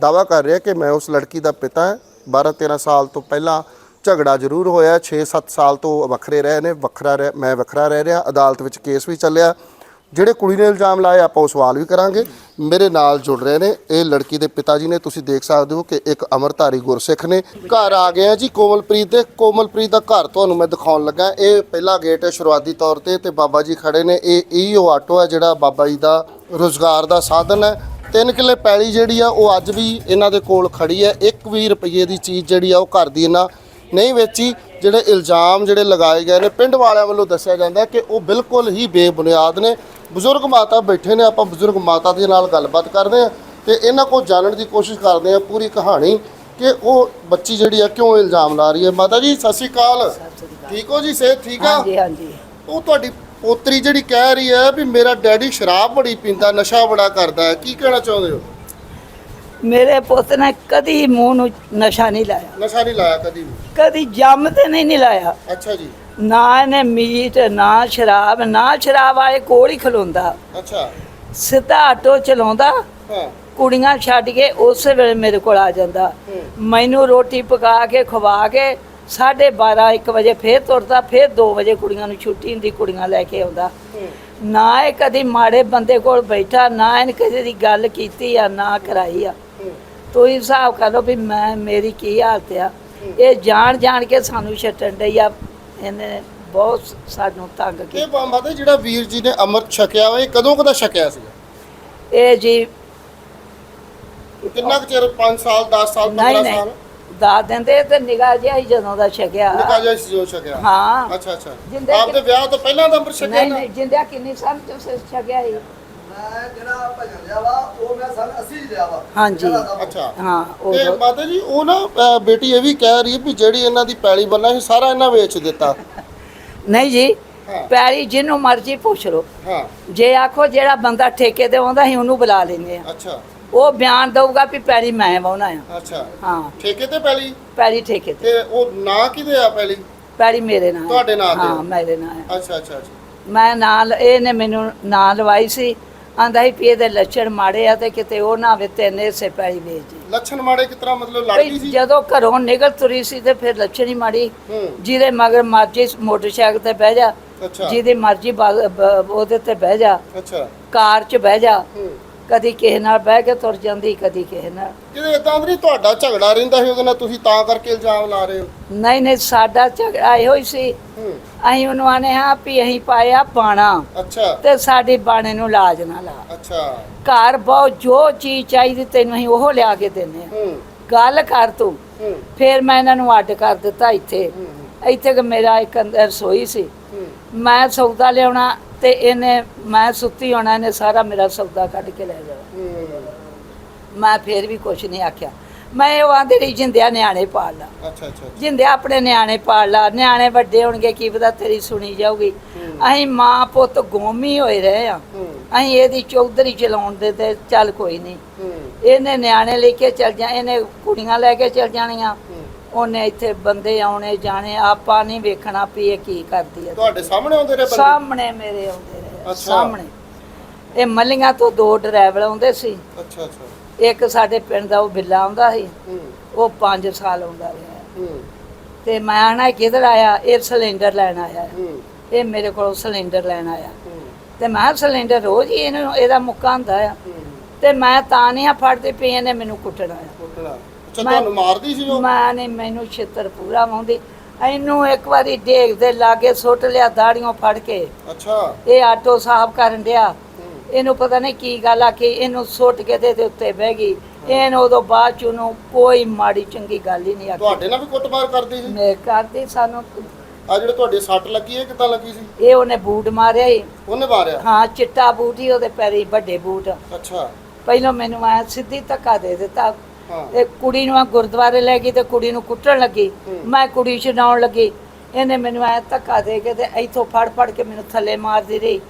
ਦਾਵਾ ਕਰ ਰਿਹਾ ਕਿ ਮੈਂ ਉਸ ਲੜਕੀ ਦਾ ਪਿਤਾ ਹਾਂ। 12 13 ਸਾਲ ਤੋਂ ਪਹਿਲਾਂ ਝਗੜਾ ਜ਼ਰੂਰ ਹੋਇਆ। 6-7 ਸਾਲ ਤੋਂ ਵੱਖਰੇ ਰਹੇ ਨੇ, ਵੱਖਰਾ ਰਹਿ, ਮੈਂ ਵੱਖਰਾ ਰਹਿ ਰਿਹਾ। ਅਦਾਲਤ ਵਿੱਚ ਕੇਸ ਵੀ ਚੱਲਿਆ। ਜਿਹੜੇ ਕੁੜੀ ਨੇ ਇਲਜ਼ਾਮ ਲਾਏ, ਆਪਾਂ ਉਹ ਸਵਾਲ ਵੀ ਕਰਾਂਗੇ। ਮੇਰੇ ਨਾਲ ਜੁੜ ਰਹੇ ਨੇ, ਇਹ ਲੜਕੀ ਦੇ ਪਿਤਾ ਜੀ ਨੇ, ਤੁਸੀਂ ਦੇਖ ਸਕਦੇ ਹੋ ਕਿ ਇੱਕ ਅਮਰਧਾਰੀ ਗੁਰਸਿੱਖ ਨੇ ਘਰ ਆ ਗਏ ਆ ਜੀ ਕੋਮਲਪ੍ਰੀਤ ਦੇ। ਕੋਮਲਪ੍ਰੀਤ ਦਾ ਘਰ ਤੁਹਾਨੂੰ ਮੈਂ ਦਿਖਾਉਣ ਲੱਗਾ। ਇਹ ਪਹਿਲਾ ਗੇਟ ਹੈ ਸ਼ੁਰੂਆਤੀ ਤੌਰ ਤੇ ਤੇ ਬਾਬਾ ਜੀ ਖੜੇ ਨੇ। ਇਹ ਇਹੋ ਆਟੋ ਹੈ ਜਿਹੜਾ ਬਾਬਾ ਜੀ ਦਾ ਰੋਜ਼ਗਾਰ ਦਾ ਸਾਧਨ ਹੈ। ਤਿੰਨ ਕਿੱਲੇ ਪੈਲੀ ਜਿਹੜੀ ਆ, ਉਹ ਅੱਜ ਵੀ ਇਹਨਾਂ ਦੇ ਕੋਲ ਖੜੀ ਹੈ। 1 ਵੀ ਰੁਪਏ ਦੀ ਚੀਜ਼ ਜਿਹੜੀ ਆ, ਉਹ ਘਰ ਦੀ ਇਹਨਾਂ ਨਹੀਂ ਵੇਚੀ। ਜਿਹੜੇ ਇਲਜ਼ਾਮ ਜਿਹੜੇ ਲਗਾਏ ਗਏ ਨੇ ਪਿੰਡ ਵਾਲਿਆਂ ਵੱਲੋਂ ਦੱਸਿਆ ਜਾਂਦਾ ਕਿ ਉਹ ਬਿਲਕੁਲ ਹੀ ਬੇਬੁਨਿਆਦ ਨੇ। ਬਜ਼ੁਰਗ ਮਾਤਾ ਬੈਠੇ ਨੇ ਆਪਾਂ ਬਜ਼ੁਰਗ ਮਾਤਾ ਦੇ ਨਾਲ ਗੱਲਬਾਤ ਕਰਦੇ ਆ ਤੇ ਇਹਨਾਂ ਕੋਲ ਜਾਣਨ ਦੀ ਕੋਸ਼ਿਸ਼ ਕਰਦੇ ਆ ਪੂਰੀ ਕਹਾਣੀ ਕਿ ਉਹ ਬੱਚੀ ਜਿਹੜੀ ਆ ਕਿਉਂ ਇਲਜ਼ਾਮ ਲਾ ਰਹੀ ਹੈ। ਮਾਤਾ ਜੀ ਸਤਿ ਸ਼੍ਰੀ ਅਕਾਲ। ਠੀਕ ਹੋ ਜੀ ਸਿਹਤ ਠੀਕ ਆ? ਹਾਂਜੀ ਹਾਂਜੀ। ਉਹ ਤੁਹਾਡੀ ਪੋਤਰੀ ਜਿਹੜੀ ਕਹਿ ਰਹੀ ਹੈ ਵੀ ਮੇਰਾ ਡੈਡੀ ਸ਼ਰਾਬ ਬੜੀ ਪੀਂਦਾ ਨਸ਼ਾ ਬੜਾ ਕਰਦਾ ਹੈ ਕੀ ਕਹਿਣਾ ਚਾਹੁੰਦੇ ਹੋ? ਮੇਰੇ ਪੁੱਤ ਨੇ ਕਦੀ ਮੂੰਹ ਨੂੰ ਨਸ਼ਾ ਨਹੀਂ ਲਾਇਆ। ਨਸ਼ਾ ਨਹੀਂ ਲਾਇਆ ਕਦੀ ਵੀ? ਕਦੀ ਜੰਮ ਤੇ ਨਹੀਂ ਨਹੀਂ ਲਾਇਆ। ਅੱਛਾ ਜੀ। ਨਾ ਇਹਨੇ ਮੀਟ ਨਾ ਸ਼ਰਾਬ ਨਾ ਸ਼ਰਾਬ ਵਾਲੇ ਕੋਲ ਹੀ ਖਲੋਂਦਾ। ਅੱਛਾ। ਸਿੱਧਾ ਆਟੋ ਚਲਾਉਂਦਾ। ਹਾਂ। ਕੁੜੀਆਂ ਛੱਡ ਕੇ ਉਸੇ ਵੇਲੇ ਮੇਰੇ ਕੋਲ ਆ ਜਾਂਦਾ। ਮੈਨੂੰ ਰੋਟੀ ਪਕਾ ਕੇ ਖਵਾ ਕੇ 12:30 1 ਵਜੇ ਫੇਰ ਤੁਰਦਾ ਫੇਰ 2 ਵਜੇ ਕੁੜੀਆਂ ਨੂੰ ਛੁੱਟੀ ਹੁੰਦੀ ਕੁੜੀਆਂ ਲੈ ਕੇ ਆਉਂਦਾ। ਨਾ ਇਹ ਕਦੀ ਮਾੜੇ ਬੰਦੇ ਕੋਲ ਬੈਠਾ ਨਾ ਇਹਨੇ ਕਿਸੇ ਦੀ ਗੱਲ ਕੀਤੀ ਆ ਨਾ ਕਰਾਈ ਆ। ਤੁਸੀਂ ਹਿਸਾਬ ਕਰ ਲਓ ਵੀ ਮੈਂ ਮੇਰੀ ਕੀ ਹਾਲਤ ਆ। ਇਹ ਜਾਣ ਜਾਣ ਕੇ ਸਾਨੂੰ ਛੱਟਣ ਡਈ ਆ। ਇਹਨੇ ਬਹੁਤ ਸਾਨੂੰ ਤੰਗ ਇਹ ਕੀਤਾ ਮਾਤਾ ਜਿਹੜਾ ਵੀਰ ਜੀ ਨੇ ਅੰਮ੍ਰਿਤ ਛਕਿਆ ਵਾ ਇਹ ਕਦੋਂ ਕਦਾ ਛਕਿਆ ਸੀ ਇਹ ਜੀ ਕਿੰਨਾ ਕੁ ਚਿਰ 5 ਸਾਲ 10 ਸਾਲ ਨਹੀਂ 15 ਨਹੀਂ। ਸਾਲ? ਦੱਸ ਦਿੰਦੇ ਤੇ ਨਿਗਾਹ ਜਿਹਾ ਹੀ ਜਦੋਂ ਦਾ ਛਕਿਆ। ਨਿਕਾ ਜਿਹਾ ਸੀ ਜੋ ਛਕਿਆ। ਹਾਂ। ਅੱਛਾ ਅੱਛਾ। ਜਿੰਦੇ ਆਪਦੇ ਵਿਆਹ ਤੋਂ ਪਹਿਲਾਂ ਦਾ ਅੰਮ੍ਰਿਤ ਛਕਿਆ ਨਹੀਂ ਨਾ? ਨਹੀਂ ਜਿੰਦਿਆ ਕਿੰਨੀ ਸਾਲ ਸੇ ਛਕਿਆ ਸੀ। ਮੈਂ ਜਿਹੜਾ ਭਜਨ ਲਿਆ ਵਾ ਉਹ ਮੈਂ ਸਨ 80 ਲਿਆ ਵਾ। ਹਾਂਜੀ। ਅੱਛਾ। ਹਾਂ ਤੇ ਉਹ ਮਾਤਾ ਜੀ ਉਹ ਨਾ ਅ, ਬੇਟੀ ਇਹ ਵੀ ਕਹਿ ਰਹੀ ਹੈ ਵੀ ਜਿਹੜੀ ਇਹਨਾਂ ਦੀ ਪੈਲੀ ਬੰਨਾ ਸੀ ਸਾਰਾ ਇਹਨਾਂ ਵੇਚ ਦਿੱਤਾ। ਨਹੀਂ ਜੀ ਹਾਂ। ਪੈਰੀ ਜਿਹਨੂੰ ਮਰਜ਼ੀ ਪੁੱਛ ਲਓ। ਹਾਂ। ਜੇ ਆਖੋ ਜਿਹੜਾ ਬੰਦਾ ਠੇਕੇ ਤੇ ਆਉਂਦਾ ਸੀ ਉਹਨੂੰ ਬੁਲਾ ਲੈਂਦੇ ਆ ਅੱਛਾ। ਉਹ ਬਿਆਨ ਦਊਗਾ ਵੀ ਪੈਰੀ ਮੈਂ ਵਾਉਣਾ ਆ। ਅੱਛਾ। ਹਾਂ। ਠੇਕੇ ਤੇ ਪੈਲੀ? ਪੈਰੀ ਠੇਕੇ ਤੇ। ਤੇ ਉਹ ਨਾਂ ਕਿਹਦੇ ਆ ਪੈਲੀ? ਪੈਰੀ ਮੇਰੇ ਨਾਲ। ਤੁਹਾਡੇ ਨਾਂ ਤੇ? ਹਾਂ ਮੇਰੇ ਨਾਲ ਆ। ਅੱਛਾ ਅੱਛਾ ਅੱਛਾ। ਮੈਂ ਨਾਲ ਇਹਨੇ ਮੈਨੂੰ ਨਾਂ ਲਵਾਈ ਸੀ। ਆਂਦਾ ਸੀ ਵੀ ਇਹਦੇ ਲੱਛਣ ਮਾੜੇ ਆ ਤੇ ਕਿਤੇ ਉਹ ਨਾ ਹੋਵੇ ਤੇ ਇਹਨੇ ਸੇ ਪੈਰੀ ਵੇਚ ਜੀ ਲੱਛਣ ਮਾੜੇ ਕਿਸ ਤਰ੍ਹਾਂ ਮਤਲਬ ਲੜਦੀ ਸੀ? ਜਦੋਂ ਘਰੋਂ ਨਿਕਲ ਤੁਰੀ ਸੀ ਤੇ ਫਿਰ ਲੱਛਣ ਹੀ ਮਾੜੀ। ਹੂੰ। ਜਿਹਦੇ ਮਗਰ ਮਰਜ਼ੀ ਮੋਟਰਸਾਈਕਲ ਤੇ ਬਹਿ ਜਾ। ਅੱਛਾ। ਜਿਹਦੀ ਮਰਜ਼ੀ ਉਹਦੇ ਤੇ ਬਹਿ ਜਾ। ਅੱਛਾ। ਕਾਰ 'ਚ ਬਹਿ ਜਾ। ਹੂੰ। ਕਦੀ ਕਿਸੇ ਨਾਲ ਬਹਿ ਕੇ ਤੁਰ ਜਾਂਦੀ ਕਦੀ ਕਿਸੇ ਨਾਲ। ਕਿਤੇ ਇਦਾਂ ਨਹੀਂ ਤੁਹਾਡਾ ਝਗੜਾ ਰਹਿੰਦਾ ਸੀ ਉਹਦੇ ਨਾਲ ਤੁਸੀਂ ਤਾਂ ਕਰਕੇ ਇਲਜ਼ਾਮ ਲਾ ਰਹੇ ਹੋ? ਨਹੀਂ ਨਹੀਂ ਸਾਡਾ ਝਗੜਾ ਇਹੋ ਹੀ ਸੀ। ਹੂੰ। ਅਸੀਂ ਉਹਨੂੰ ਆਨੇ ਹਾਂ ਵੀ ਅਸੀਂ ਪਾਇਆ ਬਾਣਾ। ਅੱਛਾ। ਤੇ ਸਾਡੀ ਬਾਣੇ ਨੂੰ ਲਾਜ ਨਾ ਲਾ। ਅੱਛਾ। ਘਰ ਬਹੁਤ ਜੋ ਚੀਜ਼ ਚਾਹੀਦੀ ਤੈਨੂੰ ਅਸੀਂ ਉਹ ਲਿਆ ਕੇ ਦਿੰਨੇ ਆ। ਹੂੰ। ਗੱਲ ਕਰ ਤੂੰ। ਹੂੰ। ਫਿਰ ਮੈਂ ਇਹਨਾਂ ਨੂੰ ਅੱਡ ਕਰ ਦਿੱਤਾ ਇੱਥੇ। ਹੂੰ, ਇੱਥੇ ਕਿ ਮੇਰਾ ਇੱਕ ਅੰਦਰ ਰਸੋਈ ਸੀ। ਮੈਂ ਸੌਦਾ ਲਿਆਉਣਾ ਤੇ ਇਹਨੇ ਮੈਂ ਸੁੱਤੀ ਹੋਣਾ ਇਹਨੇ ਸਾਰਾ ਮੇਰਾ ਸੌਦਾ ਕੱਢ ਕੇ ਲੈ ਜਾਣਾ। ਮੈਂ ਫਿਰ ਵੀ ਕੁਛ ਨਹੀਂ ਆਖਿਆ। ਮੈਂ ਉਹ ਆਂਦੇ ਰਹੀ ਜਿੰਦਿਆ ਨਿਆਣੇ ਪਾਲ ਲਾ। ਅੱਛਾ ਅੱਛਾ ਜਿੰਦੇ ਆਪਣੇ ਨਿਆਣੇ ਪਾਲ ਲਾ। ਨਿਆਣੇ ਵੱਡੇ ਹੋਣਗੇ ਕੀ ਪਤਾ ਤੇਰੀ ਸੁਣੀ ਜਾਊਗੀ। ਅਸੀਂ ਮਾਂ ਪੁੱਤ ਗੋਮੀ ਹੋਏ ਰਹੇ ਆ ਅਸੀਂ ਇਹਦੀ ਚੌਧਰੀ ਚਲਾਉਣ ਦੇ ਤੇ ਚੱਲ ਕੋਈ ਨਹੀਂ। ਇਹਨੇ ਨਿਆਣੇ ਲੈ ਕੇ ਚੱਲ ਜਾ ਇਹਨੇ ਕੁੜੀਆਂ ਲੈ ਕੇ ਚੱਲ ਜਾਣੀਆਂ। ਉਹਨੇ ਇੱਥੇ ਬੰਦੇ ਆਉਣੇ ਜਾਣੇ ਆਪਾਂ ਨਹੀਂ ਵੇਖਣਾ ਵੀ ਇਹ ਕੀ ਕਰਦੀ ਹੈ। ਤੁਹਾਡੇ ਸਾਹਮਣੇ ਆਉਂਦੇ ਰਹੇ ਬੰਦੇ? ਸਾਹਮਣੇ ਮੇਰੇ ਆਉਂਦੇ ਰਹੇ ਅੱਛਾ। ਸਾਹਮਣੇ। ਇਹ ਮੱਲੀਆਂ ਤੋਂ ਦੋ ਡਰਾਈਵਰ ਆਉਂਦੇ ਸੀ। ਅੱਛਾ ਅੱਛਾ। ਇੱਕ ਸਾਡੇ ਪਿੰਡ ਦਾ ਉਹ ਬਿੱਲਾ ਆਉਂਦਾ ਸੀ। ਹੂੰ। ਉਹ 5 ਸਾਲ ਆਉਂਦਾ ਰਿਹਾ। ਹੂੰ। ਤੇ ਮੈਂ ਆਣਾ ਕਿਧਰ ਆਇਆ? ਇਹ ਸਿਲੰਡਰ ਲੈਣ ਆਇਆ। ਹੂੰ। ਇਹ ਮੇਰੇ ਕੋਲ ਸਿਲੰਡਰ ਲੈਣ ਆਇਆ। ਹੂੰ। ਤੇ ਮੈਂ ਕਿਹਾ ਸਿਲੰਡਰ ਰੋਜ਼ ਹੀ ਇਹਨੂੰ ਇਹਦਾ ਮੁੱਕਾ ਹੁੰਦਾ ਆ। ਹੂੰ। ਤੇ ਮੈਂ ਤਾਂ ਨਹੀਂ ਆ ਫੜਦੀ ਪਈ ਇਹਨੇ ਮੈਨੂੰ ਕੁੱਟਣਾ ਆ। ਕੁੱਟਣਾ। ਅੱਛਾ ਮੈਂ- ਤੁਹਾਨੂੰ ਮਾਰਦੀ ਸੀ ਉਹ? ਮੈਂ ਨਹੀਂ ਮੈਨੂੰ ਛਿੱਤਰ ਪੂਰਾ ਮਾਉਂਦੀ ਇਹਨੂੰ ਇੱਕ ਵਾਰੀ ਡੇਗ ਦੇ ਲਾਗੇ ਸੁੱਟ ਲਿਆ ਦਾੜੀਆਂ ਫੜ ਕੇ। ਅੱਛਾ। ਇਹ ਆਟੋ ਸਾਫ਼ ਕਰਨ ਡਿਆ। ਹੂੰ। ਇਹਨੂੰ ਪਤਾ ਨਹੀਂ ਕੀ ਗੱਲ ਆ ਕਿ ਇਹਨੂੰ ਸੁੱਟ ਕੇ ਤੇ ਇਹਦੇ ਉੱਤੇ ਬਹਿ ਗਈ। ਇਹਨ ਉਦੋਂ ਬਾਅਦ ਚ ਉਹਨੂੰ ਕੋਈ ਮਾੜੀ ਚੰਗੀ ਗੱਲ ਹੀ ਨਹੀਂ ਆਖੀ। ਤੁਹਾਡੇ ਨਾਲ ਵੀ ਕੁੱਟਮਾਰ ਕਰਦੀ ਸੀ? ਮੈਂ ਕਰਦੀ ਸਾਨੂੰ। ਆ ਜਿਹੜੇ ਤੁਹਾਡੇ ਸੱਟ ਲੱਗੀ ਹੈ ਕਿੱਦਾਂ ਲੱਗੀ ਸੀ? ਇਹ ਉਹਨੇ ਬੂਟ ਮਾਰਿਆ ਹੀ ਉਹਨੇ ਮਾਰਿਆ? ਹਾਂ ਚਿੱਟਾ ਬੂਟ ਹੀ ਉਹਦੇ ਪੈਰੀ ਵੱਡੇ ਬੂਟ। ਅੱਛਾ। ਪਹਿਲਾਂ ਮੈਨੂੰ ਆ ਸਿੱਧੀ ਧੱਕਾ ਦੇ ਦਿੱਤਾ। ਇਹ ਕੁੜੀ ਨੂੰ ਆ ਗੁਰਦੁਆਰੇ ਲੈ ਗਈ ਤੇ ਕੁੜੀ ਨੂੰ ਕੁੱਟਣ ਲੱਗੀ। ਮੈਂ ਕੁੜੀ ਛਡਾਉਣ ਲੱਗੀ। ਇਹਨੇ ਮੈਨੂੰ ਐ ਧੱਕਾ ਦੇ ਕੇ ਤੇ ਇੱਥੋਂ ਫੜ ਫੜ ਕੇ ਮੈਨੂੰ ਥੱਲੇ ਮਾਰਦੀ ਰਹੀ।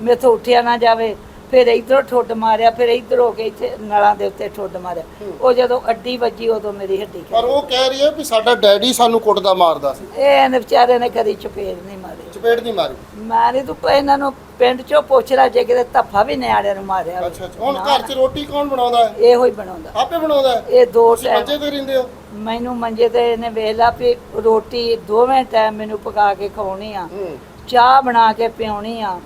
ਮੇਥੋਂ ਉੱਠਿਆ ਨਾ ਜਾਵੇ। ਫਿਰ ਇਧਰੋਂ ਠੁੱਡ ਮਾਰਿਆ ਫਿਰ ਇਧਰ ਹੋ ਕੇ ਇੱਥੇ ਨਲਾਂ ਦੇ ਉੱਤੇ ਠੁੱਡ ਮਾਰਿਆ। ਉਹ ਜਦੋਂ ਅੱਡੀ ਵੱਜੀ ਉਦੋਂ ਮੇਰੀ ਹੱਡੀ ਪਰ ਉਹ ਕਹਿ ਰਹੀ ਹੈ ਵੀ ਸਾਡਾ ਡੈਡੀ ਸਾਨੂੰ ਕੁੱਟਦਾ ਮਾਰਦਾ ਸੀ। ਇਹ ਇਹਨੇ ਵਿਚਾਰੇ ਨੇ ਕਦੀ ਚਪੇੜ ਨਹੀਂ ਮਾਰੀ। ਚਪੇੜ ਨਹੀਂ ਮਾਰੀ। ਮੈਂ ਨਹੀਂ ਤੂੰ ਇਹਨਾਂ ਨੂੰ ਪਿੰਡ ਚੋਂ ਪੁੱਛ ਲੈ ਜੇ ਕਿਤੇ ਧੱਫਾ ਵੀ ਨਿਆਣਿਆਂ ਨੂੰ ਮਾਰਿਆ ਹੋਵੇ। ਅੱਛਾ ਅੱਛਾ। ਹੁਣ ਘਰ 'ਚ ਰੋਟੀ ਕੌਣ ਬਣਾਉਂਦਾ ਹੈ? ਇਹੋ ਹੀ ਬਣਾਉਂਦਾ। ਆਪੇ ਬਣਾਉਂਦਾ ਹੈ? ਇਹ ਦੋ ਤੁਸੀਂ ਟਾਈਮ ਮੰਜੇ ਤੇ ਰਹਿੰਦੇ ਹੋ? ਮੈਨੂੰ ਮੰਜੇ ਤੇ ਇਹਨੇ ਵੇਖ ਲਾ ਵੀ ਰੋਟੀ ਦੋਵੇਂ ਟਾਈਮ ਮੈਨੂੰ ਪਕਾ ਕੇ ਖਵਾਉਣੀ ਆ। ਹੂੰ। ਚਾਹ ਬਣਾ ਕੇ ਪਿਉਣੀ ਆ।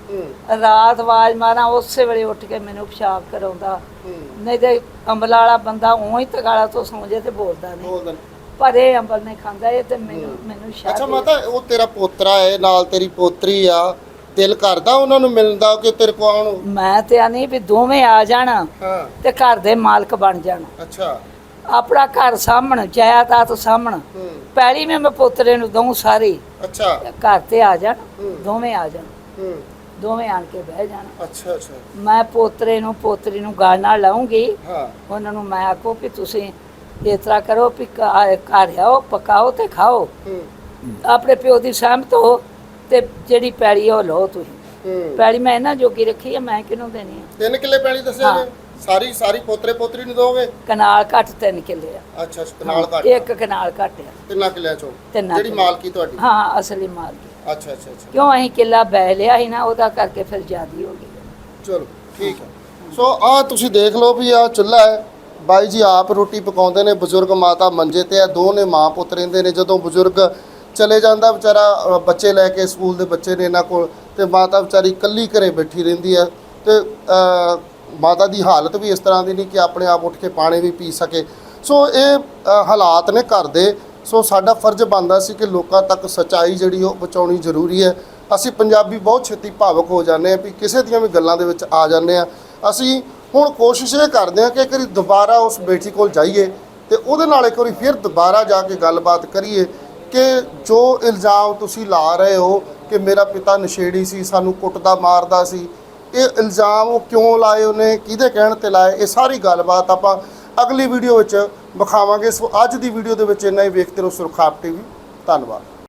ਰਾਤ ਆਵਾਜ਼ ਮਾਰਾਂ ਉਸੇ ਵੇਲੇ ਉੱਠ ਕੇ ਮੈਨੂੰ ਪਿਸ਼ਾਬ ਕਰਾਉਂਦਾ। ਨਹੀਂ ਤੇ ਅੰਬਲ ਵਾਲਾ ਬੰਦਾ ਉਂ ਹੀ ਤਗਾਲਾ ਤੋਂ ਸੌਂ ਜੇ ਤੇ ਬੋਲਦਾ ਨਹੀਂ। ਪਰ ਇਹ ਅੰਬਲ ਨਹੀਂ ਖਾਂਦਾ ਇਹ ਤੇ ਮੈਨੂੰ ਮੈਨੂੰ ਅੱਛਾ ਸ਼ਾਇਦ ਮਾਤਾ ਉਹ ਤੇਰਾ ਪੋਤਰਾ ਹੈ ਨਾਲ ਤੇਰੀ ਪੋਤਰੀ ਆ। ਦਿਲ ਕਰਦਾ ਉਹਨਾਂ ਨੂੰ ਮਿਲਣ ਦਾ ਕਿ ਤੇਰੇ ਕੋ ਆਉਣ ਮੈਂ ਤੇ ਆ ਨਹੀਂ ਵੀ ਦੋਵੇਂ ਆ ਜਾਣ ਤੇ ਘਰ ਦੇ ਮਾਲਕ ਬਣ ਜਾਣ। ਅੱਛਾ। ਆਪਣਾ ਘਰ ਸਾਹਮਣ ਜਾਇਦਾਦ ਸਾਹਮਣ। ਹੂੰ। ਪਹਿਲੀ ਮੈਂ ਪੋਤਰੇ ਨੂੰ ਦਊਂ ਸਾਰੀ। ਅੱਛਾ। ਘਰ ਤੇ ਆ ਜਾਣ। ਦੋਵੇਂ ਆ ਜਾਣ। ਹੂੰ। ਦੋਵੇਂ ਆਣ ਕੇ ਬਹਿ ਜਾਣ। ਅੱਛਾ ਅੱਛਾ। ਮੈਂ ਪੋਤਰੇ ਨੂੰ ਪੋਤਰੀ ਨੂੰ ਨਾਲ ਲਾਉਂਗੀ ਹਾਂ। ਉਹਨਾਂ ਨੂੰ ਮੈਂ ਆਖੋ ਕਿ ਤੁਸੀਂ ਇਸ ਤਰ੍ਹਾਂ ਕਰੋ ਵੀ ਘਰ ਘਰ ਆਓ ਪਕਾਓ ਤੇ ਖਾਓ। ਹੂੰ। ਆਪਣੇ ਪਿਓ ਦੀ ਸਹਿਮਤ ਹੋ ਤੇ ਜਿਹੜੀ ਪੈੜੀ ਆ ਉਹ ਲਓ ਤੁਸੀਂ। ਹੂੰ। ਪੈੜੀ ਮੈਂ ਇਹਨਾਂ ਜੋਗੀ ਰੱਖੀ ਆ ਮੈਂ ਕਿਹਨੂੰ ਦੇਣੀ ਆ? ਤਿੰਨ ਕਿੱਲੇ ਪੈਲੀ ਦੱਸਿਆ ਹਾਂ। ਜੀ ਸਾਰੀ ਸਾਰੀ ਪੋਤਰੇ ਪੋਤਰੀ ਨੂੰ ਦੋਗੇ? ਕਨਾਲ ਘੱਟ ਤਿੰਨ ਕਿੱਲੇ ਆ। ਅੱਛਾ ਅੱਛਾ ਨਾਲ ਘੱਟ। ਇੱਕ ਕਨਾਲ ਘੱਟ ਆ। ਤਿੰਨਾਂ ਕਿੱਲਿਆਂ ਚੋਂ? ਤਿੰਨਾਂ ਜਿਹੜੀ ਕਿੱਲਿਆਂ। ਮਾਲਕੀ ਤੁਹਾਡੀ? ਹਾਂ ਅਸਲੀ ਮਾਲ ਦੀ ਅੱਛਾ ਅੱਛਾ ਅੱਛਾ। ਕਿਉਂ ਅਸੀਂ ਕਿੱਲਾ ਬੈ ਲਿਆ ਸੀ ਨਾ ਉਹਦਾ ਕਰਕੇ ਫਿਰ ਜ਼ਿਆਦੀ ਹੋ ਗਈ। ਚਲੋ ਠੀਕ ਹੈ ਸੋ ਆ ਤੁਸੀਂ ਦੇਖ ਲਓ ਵੀ ਆ ਚੁੱਲ੍ਹਾ ਹੈ। ਬਾਈ ਜੀ ਆਪ ਰੋਟੀ ਪਕਾਉਂਦੇ ਨੇ ਬਜ਼ੁਰਗ ਮਾਤਾ ਮੰਜੇ ਤੇ ਆ ਦੋ ਨੇ ਮਾਂ ਪੁੱਤ ਰਹਿੰਦੇ ਨੇ। ਜਦੋਂ ਬਜ਼ੁਰਗ ਚਲੇ ਜਾਂਦਾ ਵਿਚਾਰਾ ਅ, ਬੱਚੇ ਲੈ ਕੇ ਸਕੂਲ ਦੇ ਬੱਚੇ ਨੇ ਇਹਨਾਂ ਕੋਲ ਤੇ ਮਾਤਾ ਵਿਚਾਰੀ ਇਕੱਲੀ ਘਰੇ ਬੈਠੀ ਰਹਿੰਦੀ ਹੈ। ਤੇ ਅ, ਮਾਤਾ ਦੀ ਹਾਲਤ ਵੀ ਇਸ ਤਰ੍ਹਾਂ ਦੀ ਨਹੀਂ ਕਿ ਆਪਣੇ ਆਪ ਉੱਠ ਕੇ ਪਾਣੀ ਵੀ ਪੀ ਸਕੇ। ਸੋ ਇਹ ਹਾਲਾਤ ਨੇ ਘਰ ਦੇ। ਸੋ ਸਾਡਾ ਫਰਜ਼ ਬਣਦਾ ਸੀ ਕਿ ਲੋਕਾਂ ਤੱਕ ਸਚਾਈ ਜਿਹੜੀ ਉਹ ਪਹੁੰਚਾਉਣੀ ਜ਼ਰੂਰੀ ਹੈ। ਅਸੀਂ ਪੰਜਾਬੀ ਬਹੁਤ ਛੇਤੀ ਭਾਵਕ ਹੋ ਜਾਂਦੇ ਹਾਂ ਵੀ ਕਿਸੇ ਦੀਆਂ ਵੀ ਗੱਲਾਂ ਦੇ ਵਿੱਚ ਆ ਜਾਂਦੇ ਆ ਅਸੀਂ ਹੁਣ ਕੋਸ਼ਿਸ਼ ਇਹ ਕਰਦੇ ਹਾਂ ਕਿ ਇੱਕ ਵਾਰੀ ਦੁਬਾਰਾ ਉਸ ਬੇਟੀ ਕੋਲ ਜਾਈਏ ਤੇ ਉਹਦੇ ਨਾਲ ਇੱਕ ਵਾਰੀ ਫਿਰ ਦੁਬਾਰਾ ਜਾ ਕੇ ਗੱਲਬਾਤ ਕਰੀਏ ਕਿ ਜੋ ਇਲਜ਼ਾਮ ਤੁਸੀਂ ਲਾ ਰਹੇ ਹੋ ਕਿ ਮੇਰਾ ਪਿਤਾ ਨਸ਼ੇੜੀ ਸੀ, ਸਾਨੂੰ ਕੁੱਟਦਾ, ਮਾਰਦਾ ਸੀ ਇਹ ਇਲਜ਼ਾਮ ਉਹ ਕਿਉਂ ਲਾਏ ਉਹਨੇ, ਕਿਹਦੇ ਕਹਿਣ ਤੇ ਲਾਏ, ਇਹ ਸਾਰੀ ਗੱਲਬਾਤ ਆਪਾਂ ਅਗਲੀ ਵੀਡੀਓ ਵਿੱਚ ਵਿਖਾਵਾਂਗੇ। ਸੋ ਅੱਜ ਦੀ ਵੀਡੀਓ ਦੇ ਵਿੱਚ ਇੰਨਾ ਹੀ। ਵੇਖਦੇ ਰਹੋ ਸੁਰਖਾਪ ਟੀਵੀ। ਧੰਨਵਾਦ।